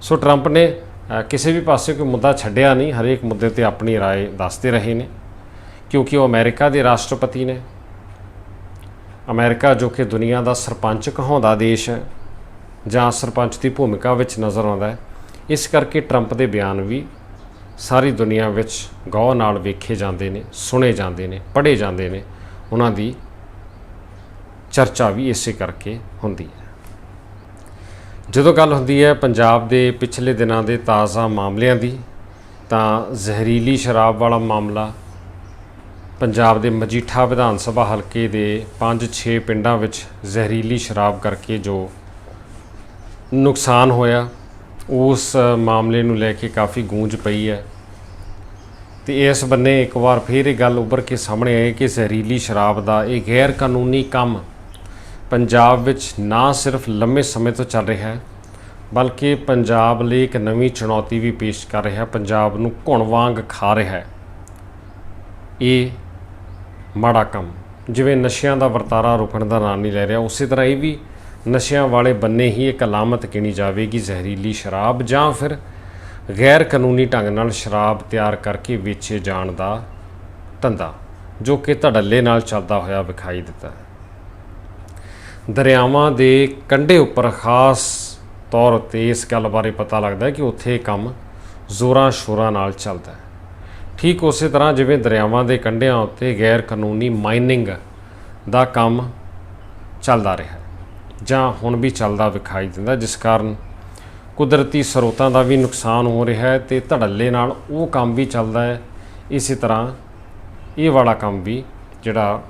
ਸੋ ਟਰੰਪ ਨੇ ਅ, ਕਿਸੇ ਵੀ ਪਾਸੇ ਕੋਈ ਮੁੱਦਾ ਛੱਡਿਆ ਨਹੀਂ ਹਰੇਕ ਮੁੱਦੇ ਤੇ ਆਪਣੀ رائے ਦੱਸਦੇ ਰਹੇ ਨੇ ਕਿਉਂਕਿ ਉਹ ਅਮਰੀਕਾ ਦੇ ਰਾਸ਼ਟਰਪਤੀ ਨੇ ਅਮਰੀਕਾ ਜੋ ਕਿ ਦੁਨੀਆ ਦਾ ਸਰਪੰਚ ਕਹਾਉਂਦਾ ਦੇਸ਼ ਹੈ ਜਾਂ ਸਰਪੰਚ ਦੀ ਭੂਮਿਕਾ ਵਿੱਚ ਨਜ਼ਰ ਆਉਂਦਾ ਹੈ ਇਸ ਕਰਕੇ ਟਰੰਪ ਦੇ ਬਿਆਨ ਵੀ ਸਾਰੀ ਦੁਨੀਆ ਵਿੱਚ ਗੌਰ ਨਾਲ ਵੇਖੇ ਜਾਂਦੇ ਨੇ ਸੁਣੇ ਜਾਂਦੇ ਨੇ ਪੜ੍ਹੇ ਜਾਂਦੇ ਨੇ ਉਹਨਾਂ ਦੀ ਚਰਚਾ ਵੀ ਇਸੇ ਕਰਕੇ ਹੁੰਦੀ ਹੈ। ਜਦੋਂ ਗੱਲ ਹੁੰਦੀ ਹੈ ਪੰਜਾਬ ਦੇ ਪਿਛਲੇ ਦਿਨਾਂ ਦੇ ਤਾਜ਼ਾ ਮਾਮਲਿਆਂ ਦੀ, ਤਾਂ ਜ਼ਹਿਰੀਲੀ ਸ਼ਰਾਬ ਵਾਲਾ ਮਾਮਲਾ ਪੰਜਾਬ ਦੇ ਮਜੀਠਾ ਵਿਧਾਨ ਸਭਾ ਹਲਕੇ ਦੇ 5-6 ਪਿੰਡਾਂ ਵਿੱਚ ਜ਼ਹਿਰੀਲੀ ਸ਼ਰਾਬ ਕਰਕੇ ਜੋ ਨੁਕਸਾਨ ਹੋਇਆ, ਉਸ ਮਾਮਲੇ ਨੂੰ ਲੈ ਕੇ ਕਾਫੀ ਗੂੰਜ ਪਈ ਹੈ। ਤੇ ਇਸ ਬੰਨੇ ਇੱਕ ਵਾਰ ਫਿਰ ਇਹ ਗੱਲ ਉੱਭਰ ਕੇ ਸਾਹਮਣੇ ਆਈ ਕਿ ਜ਼ਹਿਰੀਲੀ ਸ਼ਰਾਬ ਦਾ ਇਹ ਗੈਰ ਕਾਨੂੰਨੀ ਕੰਮ ਪੰਜਾਬ ਵਿੱਚ ਨਾ ਸਿਰਫ ਲੰਮੇ ਸਮੇਂ ਤੋਂ ਚੱਲ ਰਿਹਾ ਹੈ, ਬਲਕਿ ਪੰਜਾਬ ਲਈ ਇੱਕ ਨਵੀਂ ਚੁਣੌਤੀ ਵੀ ਪੇਸ਼ ਕਰ ਰਿਹਾ ਹੈ ਪੰਜਾਬ ਨੂੰ ਘੁਣ ਵਾਂਗ ਖਾ ਰਿਹਾ ਹੈ। ਇਹ ਮਾੜਾ ਕੰਮ, ਜਿਵੇਂ ਨਸ਼ਿਆਂ ਦਾ ਵਰਤਾਰਾ ਰੁਕਣ ਦਾ ਨਾਂ ਨਹੀਂ ਲੈ ਰਿਹਾ, ਉਸੇ ਤਰ੍ਹਾਂ ਇਹ ਵੀ ਨਸ਼ਿਆਂ ਵਾਲੇ ਬੰਨੇ ਹੀ ਇੱਕ ਅਲਾਮਤ ਗਿਣੀ ਜਾਵੇਗੀ, ਜ਼ਹਿਰੀਲੀ ਸ਼ਰਾਬ ਜਾਂ ਫਿਰ ਗੈਰ ਕਾਨੂੰਨੀ ਢੰਗ ਨਾਲ ਸ਼ਰਾਬ ਤਿਆਰ ਕਰਕੇ ਵੇਚੇ ਜਾਣ ਦਾ ਧੰਦਾ, ਜੋ ਕਿ ਧੜੱਲੇ ਨਾਲ ਚੱਲਦਾ ਹੋਇਆ ਵਿਖਾਈ ਦਿੱਤਾ ਦਰਿਆਵਾਂ ਦੇ ਕੰਢੇ ਉੱਪਰ ਖਾਸ ਤੌਰ ਉੱਤੇ ਇਸ ਗੱਲ ਬਾਰੇ ਪਤਾ ਲੱਗਦਾ ਹੈ ਕਿ ਉੱਥੇ ਕੰਮ ਜ਼ੋਰਾਂ ਸ਼ੋਰਾਂ ਨਾਲ ਚੱਲਦਾ ਹੈ। ਠੀਕ ਉਸੇ ਤਰ੍ਹਾਂ ਜਿਵੇਂ ਦਰਿਆਵਾਂ ਦੇ ਕੰਢਿਆਂ ਉੱਤੇ ਗੈਰ ਕਾਨੂੰਨੀ ਮਾਈਨਿੰਗ ਦਾ ਕੰਮ ਚੱਲਦਾ ਰਿਹਾ ਜਾਂ ਹੁਣ ਵੀ ਚੱਲਦਾ ਵਿਖਾਈ ਦਿੰਦਾ ਜਿਸ ਕਾਰਨ ਕੁਦਰਤੀ ਸਰੋਤਾਂ ਦਾ ਵੀ ਨੁਕਸਾਨ ਹੋ ਰਿਹਾ ਹੈ ਤੇ ਧੜੱਲੇ ਨਾਲ ਉਹ ਕੰਮ ਵੀ ਚੱਲਦਾ ਹੈ। ਇਸੇ ਤਰ੍ਹਾਂ ਇਹ ਵਾਲਾ ਕੰਮ ਵੀ ਜਿਹੜਾ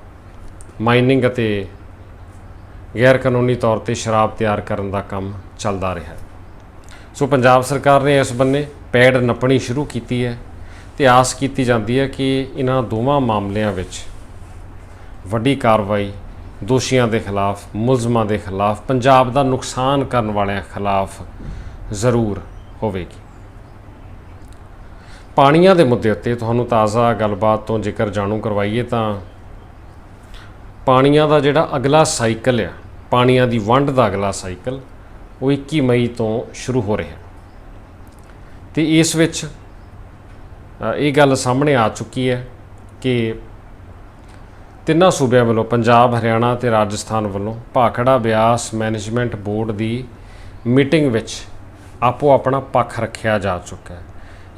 ਮਾਈਨਿੰਗ ਅਤੇ ਗੈਰ ਕਾਨੂੰਨੀ ਤੌਰ ਤੇ ਸ਼ਰਾਬ ਤਿਆਰ ਕਰਨ ਦਾ ਕੰਮ ਚੱਲਦਾ ਰਿਹਾ। ਸੋ ਪੰਜਾਬ ਸਰਕਾਰ ਨੇ ਇਸ ਬੰਨੇ ਪੈੜ ਨੱਪਣੀ ਸ਼ੁਰੂ ਕੀਤੀ ਹੈ ਤੇ ਆਸ ਕੀਤੀ ਜਾਂਦੀ ਹੈ ਕਿ ਇਹਨਾਂ ਦੋਵਾਂ ਮਾਮਲਿਆਂ ਵਿੱਚ ਵੱਡੀ ਕਾਰਵਾਈ ਦੋਸ਼ੀਆਂ ਦੇ ਖਿਲਾਫ, ਮੁਲਜ਼ਮਾਂ ਦੇ ਖਿਲਾਫ, ਪੰਜਾਬ ਦਾ ਨੁਕਸਾਨ ਕਰਨ ਵਾਲਿਆਂ ਖਿਲਾਫ ਜ਼ਰੂਰ ਹੋਵੇਗੀ। ਪਾਣੀਆਂ ਦੇ ਮੁੱਦੇ ਉੱਤੇ ਤੁਹਾਨੂੰ ਤਾਜ਼ਾ ਗੱਲਬਾਤ ਤੋਂ ਜੇਕਰ ਜਾਣੂ ਕਰਵਾਈਏ ਤਾਂ ਪਾਣੀਆਂ ਦਾ ਜਿਹੜਾ ਅਗਲਾ ਸਾਈਕਲ ਆ, ਪਾਣੀਆਂ ਦੀ ਵੰਡ ਦਾ ਅਗਲਾ ਸਾਈਕਲ, ਉਹ 21 ਮਈ ਤੋਂ ਸ਼ੁਰੂ ਹੋ ਰਿਹਾ। ਤੇ ਇਸ ਵਿੱਚ ਇਹ ਗੱਲ ਸਾਹਮਣੇ ਆ ਚੁੱਕੀ ਹੈ ਕਿ ਤਿੰਨਾਂ ਸੂਬਿਆਂ ਵੱਲੋਂ ਪੰਜਾਬ, ਹਰਿਆਣਾ ਤੇ ਰਾਜਸਥਾਨ ਵੱਲੋਂ ਭਾਖੜਾ ਬਿਆਸ ਮੈਨੇਜਮੈਂਟ ਬੋਰਡ ਦੀ ਮੀਟਿੰਗ ਵਿੱਚ ਆਪੋ ਆਪਣਾ ਪੱਖ ਰੱਖਿਆ ਜਾ ਚੁੱਕਾ ਹੈ।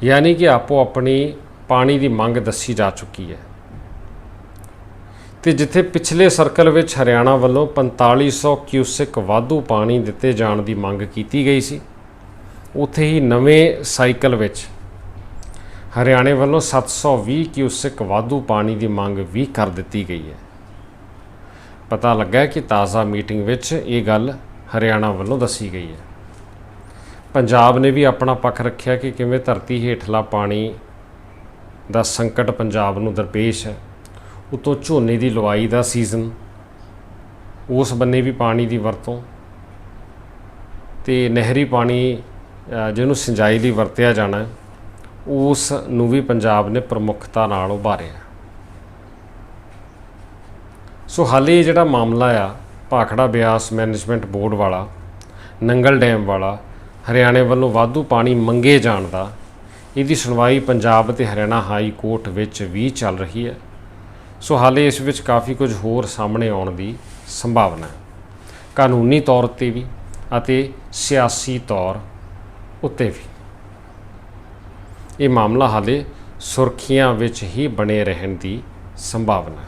ਯਾਨੀ ਕਿ ਆਪੋ ਆਪਣੀ ਪਾਣੀ ਦੀ ਮੰਗ ਦੱਸੀ ਜਾ ਚੁੱਕੀ ਹੈ। ਤੇ ਜਿੱਥੇ ਪਿਛਲੇ ਸਰਕਲ ਵਿੱਚ ਹਰਿਆਣਾ ਵੱਲੋਂ 4500 ਕਿਊਸਿਕ ਵਾਧੂ ਪਾਣੀ ਦਿੱਤੇ ਜਾਣ ਦੀ ਮੰਗ ਕੀਤੀ ਗਈ ਸੀ, ਉੱਥੇ ਹੀ ਨਵੇਂ ਸਾਈਕਲ ਵਿੱਚ ਹਰਿਆਣੇ ਵੱਲੋਂ 720 ਕਿਊਸਿਕ ਵਾਧੂ ਪਾਣੀ ਦੀ ਮੰਗ ਵੀ ਕਰ ਦਿੱਤੀ ਗਈ ਹੈ। ਪਤਾ ਲੱਗਾ ਕਿ ਤਾਜ਼ਾ ਮੀਟਿੰਗ ਵਿੱਚ ਇਹ ਗੱਲ ਹਰਿਆਣਾ ਵੱਲੋਂ ਦੱਸੀ ਗਈ ਹੈ। ਪੰਜਾਬ ਨੇ ਵੀ ਆਪਣਾ ਪੱਖ ਰੱਖਿਆ ਕਿ ਕਿਵੇਂ ਧਰਤੀ ਹੇਠਲਾ ਪਾਣੀ ਦਾ ਸੰਕਟ ਪੰਜਾਬ ਨੂੰ ਦਰਪੇਸ਼ ਹੈ। ਉਤੋਂ ਝੋਨੇ ਦੀ ਲਵਾਈ ਦਾ ਸੀਜ਼ਨ ਉਸ ਬੰਨੇ ਵੀ ਪਾਣੀ ਦੀ ਵਰਤੋਂ ਤੇ ਨਹਿਰੀ ਪਾਣੀ ਜਿਹਨੂੰ ਸਿੰਜਾਈ ਲਈ ਵਰਤਿਆ ਜਾਣਾ, ਉਸ ਨੂੰ ਵੀ ਪੰਜਾਬ ਨੇ ਪ੍ਰਮੁੱਖਤਾ ਨਾਲ ਉਭਾਰਿਆ। ਸੋ ਹਾਲੇ ਜਿਹੜਾ ਮਾਮਲਾ ਆ, ਭਾਖੜਾ ਬਿਆਸ ਮੈਨੇਜਮੈਂਟ ਬੋਰਡ ਵਾਲਾ, ਨੰਗਲ ਡੈਮ ਵਾਲਾ, ਹਰਿਆਣੇ ਵੱਲੋਂ ਵਾਧੂ ਪਾਣੀ ਮੰਗੇ ਜਾਣ ਦਾ, ਇਹਦੀ ਸੁਣਵਾਈ ਪੰਜਾਬ ਅਤੇ ਹਰਿਆਣਾ ਹਾਈ ਕੋਰਟ ਵਿੱਚ ਵੀ ਚੱਲ ਰਹੀ ਹੈ। ਸੋ ਹਾਲੇ ਇਸ ਵਿੱਚ ਕਾਫੀ ਕੁਝ ਹੋਰ ਸਾਹਮਣੇ ਆਉਣ ਦੀ ਸੰਭਾਵਨਾ ਹੈ। ਕਾਨੂੰਨੀ ਤੌਰ ਤੇ ਵੀ ਅਤੇ ਸਿਆਸੀ ਤੌਰ ਉੱਤੇ ਵੀ। ਇਹ ਮਾਮਲਾ ਹਾਲੇ ਸੁਰਖੀਆਂ ਵਿੱਚ ਹੀ ਬਣੇ ਰਹਿਣ ਦੀ ਸੰਭਾਵਨਾ ਹੈ।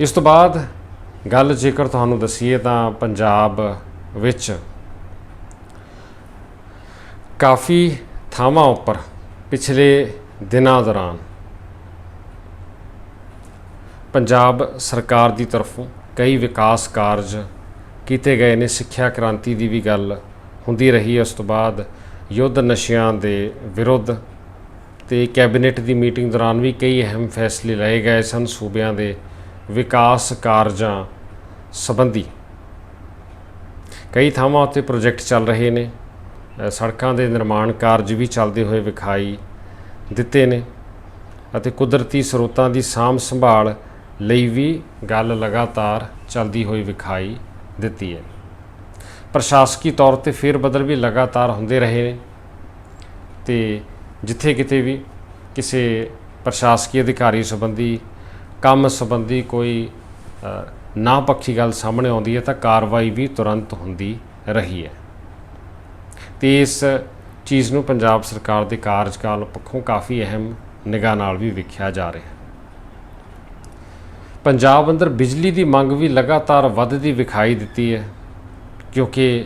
ਇਸ ਤੋਂ ਬਾਅਦ ਗੱਲ ਜੇਕਰ ਤੁਹਾਨੂੰ ਦਸੀਏ ਤਾਂ ਪੰਜਾਬ ਵਿੱਚ ਕਾਫੀ ਥਾਵਾਂ ਉੱਪਰ ਪਿਛਲੇ ਦਿਨਾਂ ਦੌਰਾਨ ਪੰਜਾਬ ਸਰਕਾਰ ਦੀ ਤਰਫੋਂ ਕਈ ਵਿਕਾਸ ਕਾਰਜ ਕੀਤੇ ਗਏ ਨੇ, ਸਿੱਖਿਆ ਕ੍ਰਾਂਤੀ ਦੀ ਵੀ ਗੱਲ ਹੁੰਦੀ ਰਹੀ ਹੈ। ਉਸ ਤੋਂ ਬਾਅਦ ਯੁੱਧ ਨਸ਼ਿਆਂ ਦੇ ਵਿਰੁੱਧ ਤੇ ਕੈਬਨਿਟ ਦੀ ਮੀਟਿੰਗ ਦੌਰਾਨ ਵੀ ਕਈ ਅਹਿਮ ਫੈਸਲੇ ਲਏ ਗਏ ਸਨ ਸੂਬਿਆਂ ਦੇ ਵਿਕਾਸ ਕਾਰਜਾਂ ਸੰਬੰਧੀ। ਕਈ ਥਾਵਾਂ ਉੱਤੇ ਪ੍ਰੋਜੈਕਟ ਚੱਲ ਰਹੇ ਨੇ ਸੜਕਾਂ ਦੇ ਨਿਰਮਾਣ ਕਾਰਜ ਵੀ ਚੱਲਦੇ ਹੋਏ ਵਿਖਾਈ ਦਿੱਤੇ ਨੇ ਅਤੇ ਕੁਦਰਤੀ ਸਰੋਤਾਂ ਦੀ ਸਾਂਭ ਸੰਭਾਲ ਲਈ ਵੀ ਗੱਲ ਲਗਾਤਾਰ ਚੱਲਦੀ ਹੋਈ ਵਿਖਾਈ ਦਿੱਤੀ ਹੈ। ਪ੍ਰਸ਼ਾਸਕੀ ਤੌਰ ਤੇ ਫੇਰ ਬਦਲ ਵੀ ਲਗਾਤਾਰ ਹੁੰਦੇ ਰਹੇ ਨੇ ਤੇ ਜਿੱਥੇ ਕਿਤੇ ਵੀ ਕਿਸੇ ਪ੍ਰਸ਼ਾਸਕੀ ਅਧਿਕਾਰੀ ਸੰਬੰਧੀ ਕੰਮ ਸੰਬੰਧੀ ਕੋਈ ਅ, ਨਾ ਪੱਖੀ ਗੱਲ ਸਾਹਮਣੇ ਆਉਂਦੀ ਹੈ ਤਾਂ ਕਾਰਵਾਈ ਵੀ ਤੁਰੰਤ ਹੁੰਦੀ ਰਹੀ ਹੈ। ਤੇ ਇਸ ਚੀਜ਼ ਨੂੰ ਪੰਜਾਬ ਸਰਕਾਰ ਦੇ ਕਾਰਜਕਾਲ ਪੱਖੋਂ ਕਾਫੀ ਅਹਿਮ ਨਿਗਾਹ ਨਾਲ ਵੀ ਵੇਖਿਆ ਜਾ ਰਿਹਾ ਹੈ। ਪੰਜਾਬ ਅੰਦਰ ਬਿਜਲੀ ਦੀ ਮੰਗ ਵੀ ਲਗਾਤਾਰ ਵੱਧਦੀ ਵਿਖਾਈ ਦਿੱਤੀ ਹੈ, ਕਿਉਂਕਿ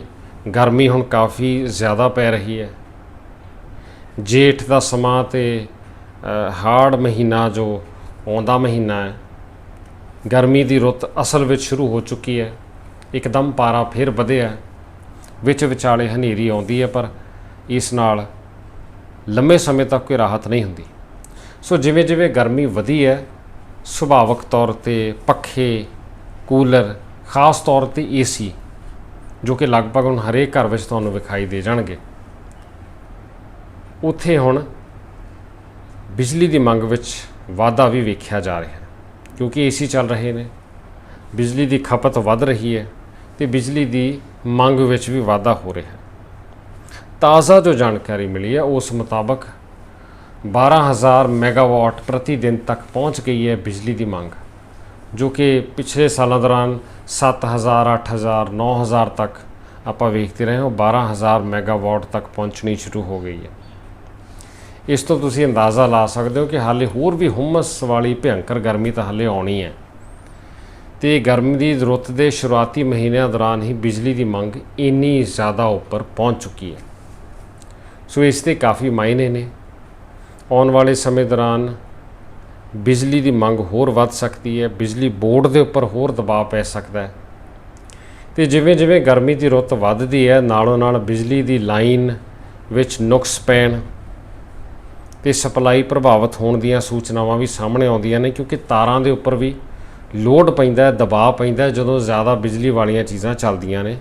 ਗਰਮੀ ਹੁਣ ਕਾਫੀ ਜ਼ਿਆਦਾ ਪੈ ਰਹੀ ਹੈ। ਜੇਠ ਦਾ ਸਮਾਂ ਤੇ ਹਾੜ ਮਹੀਨਾ ਜੋ ਆਉਂਦਾ ਮਹੀਨਾ ਹੈ, ਗਰਮੀ ਦੀ ਰੁੱਤ ਅਸਲ ਵਿੱਚ ਸ਼ੁਰੂ ਹੋ ਚੁੱਕੀ ਹੈ। ਇੱਕਦਮ ਪਾਰਾ ਫਿਰ ਵਧਿਆ, ਵਿੱਚ ਵਿਚਾਲੇ ਹਨੇਰੀ ਆਉਂਦੀ ਹੈ, ਪਰ ਇਸ ਨਾਲ ਲੰਮੇ ਸਮੇਂ ਤੱਕ ਕੋਈ ਰਾਹਤ ਨਹੀਂ ਹੁੰਦੀ। ਸੋ ਜਿਵੇਂ ਜਿਵੇਂ ਗਰਮੀ ਵਧੀ ਹੈ ਸੁਭਾਵਕ ਤੌਰ ਤੇ ਪੱਖੇ, ਕੂਲਰ, ਖਾਸ ਤੌਰ ਤੇ ਏਸੀ, ਜੋ ਕਿ ਲਗਭਗ ਹੁਣ ਹਰੇਕ ਘਰ ਵਿੱਚ ਤੁਹਾਨੂੰ ਵਿਖਾਈ ਦੇ ਜਾਣਗੇ। ਉੱਥੇ ਹੁਣ ਬਿਜਲੀ ਦੀ ਮੰਗ ਵਿੱਚ ਵਾਧਾ ਵੀ ਵੇਖਿਆ ਜਾ ਰਿਹਾ ਹੈ, ਕਿਉਂਕਿ ਏਸੀ ਚੱਲ ਰਹੇ ਨੇ। ਬਿਜਲੀ ਦੀ ਖਪਤ ਵੱਧ ਰਹੀ ਹੈ ਤੇ ਬਿਜਲੀ ਦੀ ਮੰਗ ਵਿੱਚ ਵੀ ਵਾਧਾ ਹੋ ਰਿਹਾ ਹੈ। ਤਾਜ਼ਾ ਜੋ ਜਾਣਕਾਰੀ ਮਿਲੀ ਹੈ, ਉਸ ਮੁਤਾਬਕ 12000 ਮੈਗਾਵਾਟ ਪ੍ਰਤੀ ਦਿਨ ਤੱਕ ਪਹੁੰਚ ਗਈ ਹੈ ਬਿਜਲੀ ਦੀ ਮੰਗ ਜੋ ਕਿ ਪਿਛਲੇ ਸਾਲਾਂ ਦੌਰਾਨ 7000 8000 9000 ਤੱਕ ਆਪਾਂ ਵੇਖਦੇ ਰਹੇ ਹਾਂ ਉਹ 12000 ਮੈਗਾਵਾਟ ਤੱਕ ਪਹੁੰਚਣੀ ਸ਼ੁਰੂ ਹੋ ਗਈ ਹੈ ਇਸ ਤੋਂ ਤੁਸੀਂ ਅੰਦਾਜ਼ਾ ਲਾ ਸਕਦੇ ਹੋ ਕਿ ਹਾਲੇ ਹੋਰ ਵੀ ਹੁਮਸ ਵਾਲੀ ਭਿਅੰਕਰ ਗਰਮੀ ਤਾਂ ਹਾਲੇ ਆਉਣੀ ਹੈ ਤੇ ਗਰਮੀ ਦੀ ਜ਼ਰੂਰਤ ਦੇ ਸ਼ੁਰੂਆਤੀ ਮਹੀਨਿਆਂ ਦੌਰਾਨ ਹੀ ਬਿਜਲੀ ਦੀ ਮੰਗ ਇੰਨੀ ਜ਼ਿਆਦਾ ਉੱਪਰ ਪਹੁੰਚ ਚੁੱਕੀ ਹੈ ਸੋ ਇਸ ਦੇ ਕਾਫੀ ਮਾਇਨੇ ਨੇ ਆਉਣ ਵਾਲੇ ਸਮੇਂ ਦੌਰਾਨ ਬਿਜਲੀ ਦੀ ਮੰਗ ਹੋਰ ਵੱਧ ਸਕਦੀ ਹੈ, ਬਿਜਲੀ ਬੋਰਡ ਦੇ ਉੱਪਰ ਹੋਰ ਦਬਾਅ ਪੈ ਸਕਦਾ ਹੈ। ਤੇ ਜਿਵੇਂ ਜਿਵੇਂ ਗਰਮੀ ਦੀ ਰੁੱਤ ਵੱਧਦੀ ਹੈ, ਨਾਲੋਂ ਨਾਲ ਬਿਜਲੀ ਦੀ ਲਾਈਨ ਵਿੱਚ ਨੁਕਸ ਪੈਣ ਤੇ ਸਪਲਾਈ ਪ੍ਰਭਾਵਿਤ ਹੋਣ ਦੀਆਂ ਸੂਚਨਾਵਾਂ ਵੀ ਸਾਹਮਣੇ ਆਉਂਦੀਆਂ ਨੇ, ਕਿਉਂਕਿ ਤਾਰਾਂ ਦੇ ਉੱਪਰ ਵੀ ਲੋਡ ਪੈਂਦਾ ਹੈ, ਦਬਾਅ ਪੈਂਦਾ ਜਦੋਂ ਜ਼ਿਆਦਾ ਬਿਜਲੀ ਵਾਲੀਆਂ ਚੀਜ਼ਾਂ ਚੱਲਦੀਆਂ ਨੇ,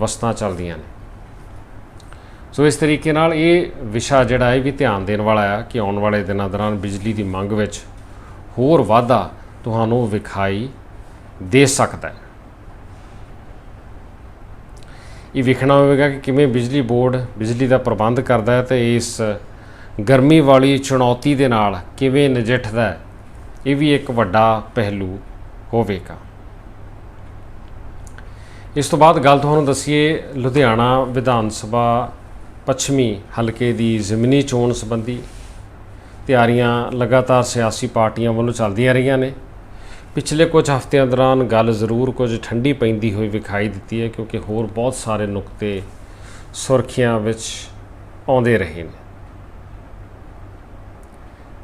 ਵਸਤਾਂ ਚੱਲਦੀਆਂ ਨੇ। ਸੋ ਇਸ ਤਰੀਕੇ ਨਾਲ ਇਹ ਵਿਸ਼ਾ ਜਿਹੜਾ ਹੈ ਵੀ ਧਿਆਨ ਦੇਣ ਵਾਲਾ ਆ ਕਿ ਆਉਣ ਵਾਲੇ ਦਿਨਾਂ ਦੌਰਾਨ ਬਿਜਲੀ ਦੀ ਮੰਗ ਵਿੱਚ ਹੋਰ ਵਾਧਾ ਤੁਹਾਨੂੰ ਵਿਖਾਈ ਦੇ ਸਕਦਾ ਹੈ। ਇਹ ਵੇਖਣਾ ਹੋਵੇਗਾ ਕਿ ਕਿਵੇਂ ਬਿਜਲੀ ਬੋਰਡ ਬਿਜਲੀ ਦਾ ਪ੍ਰਬੰਧ ਕਰਦਾ ਹੈ ਤੇ ਇਸ ਗਰਮੀ ਵਾਲੀ ਚੁਣੌਤੀ ਦੇ ਨਾਲ ਕਿਵੇਂ ਨਜਿੱਠਦਾ ਹੈ, ਇਹ ਵੀ ਇੱਕ ਵੱਡਾ ਪਹਿਲੂ ਹੋਵੇਗਾ। ਇਸ ਤੋਂ ਬਾਅਦ ਗੱਲ ਤੁਹਾਨੂੰ ਦੱਸੀਏ ਲੁਧਿਆਣਾ ਵਿਧਾਨ ਸਭਾ ਪੱਛਮੀ ਹਲਕੇ ਦੀ ਜ਼ਮੀਨੀ ਚੋਣ ਸੰਬੰਧੀ ਤਿਆਰੀਆਂ ਲਗਾਤਾਰ ਸਿਆਸੀ ਪਾਰਟੀਆਂ ਵੱਲੋਂ ਚੱਲਦੀਆਂ ਰਹੀਆਂ ਨੇ। ਪਿਛਲੇ ਕੁਝ ਹਫ਼ਤਿਆਂ ਦੌਰਾਨ ਗੱਲ ਜ਼ਰੂਰ ਕੁਝ ਠੰਡੀ ਪੈਂਦੀ ਹੋਈ ਵਿਖਾਈ ਦਿੱਤੀ ਹੈ ਕਿਉਂਕਿ ਹੋਰ ਬਹੁਤ ਸਾਰੇ ਨੁਕਤੇ ਸੁਰਖੀਆਂ ਵਿੱਚ ਆਉਂਦੇ ਰਹੇ ਨੇ।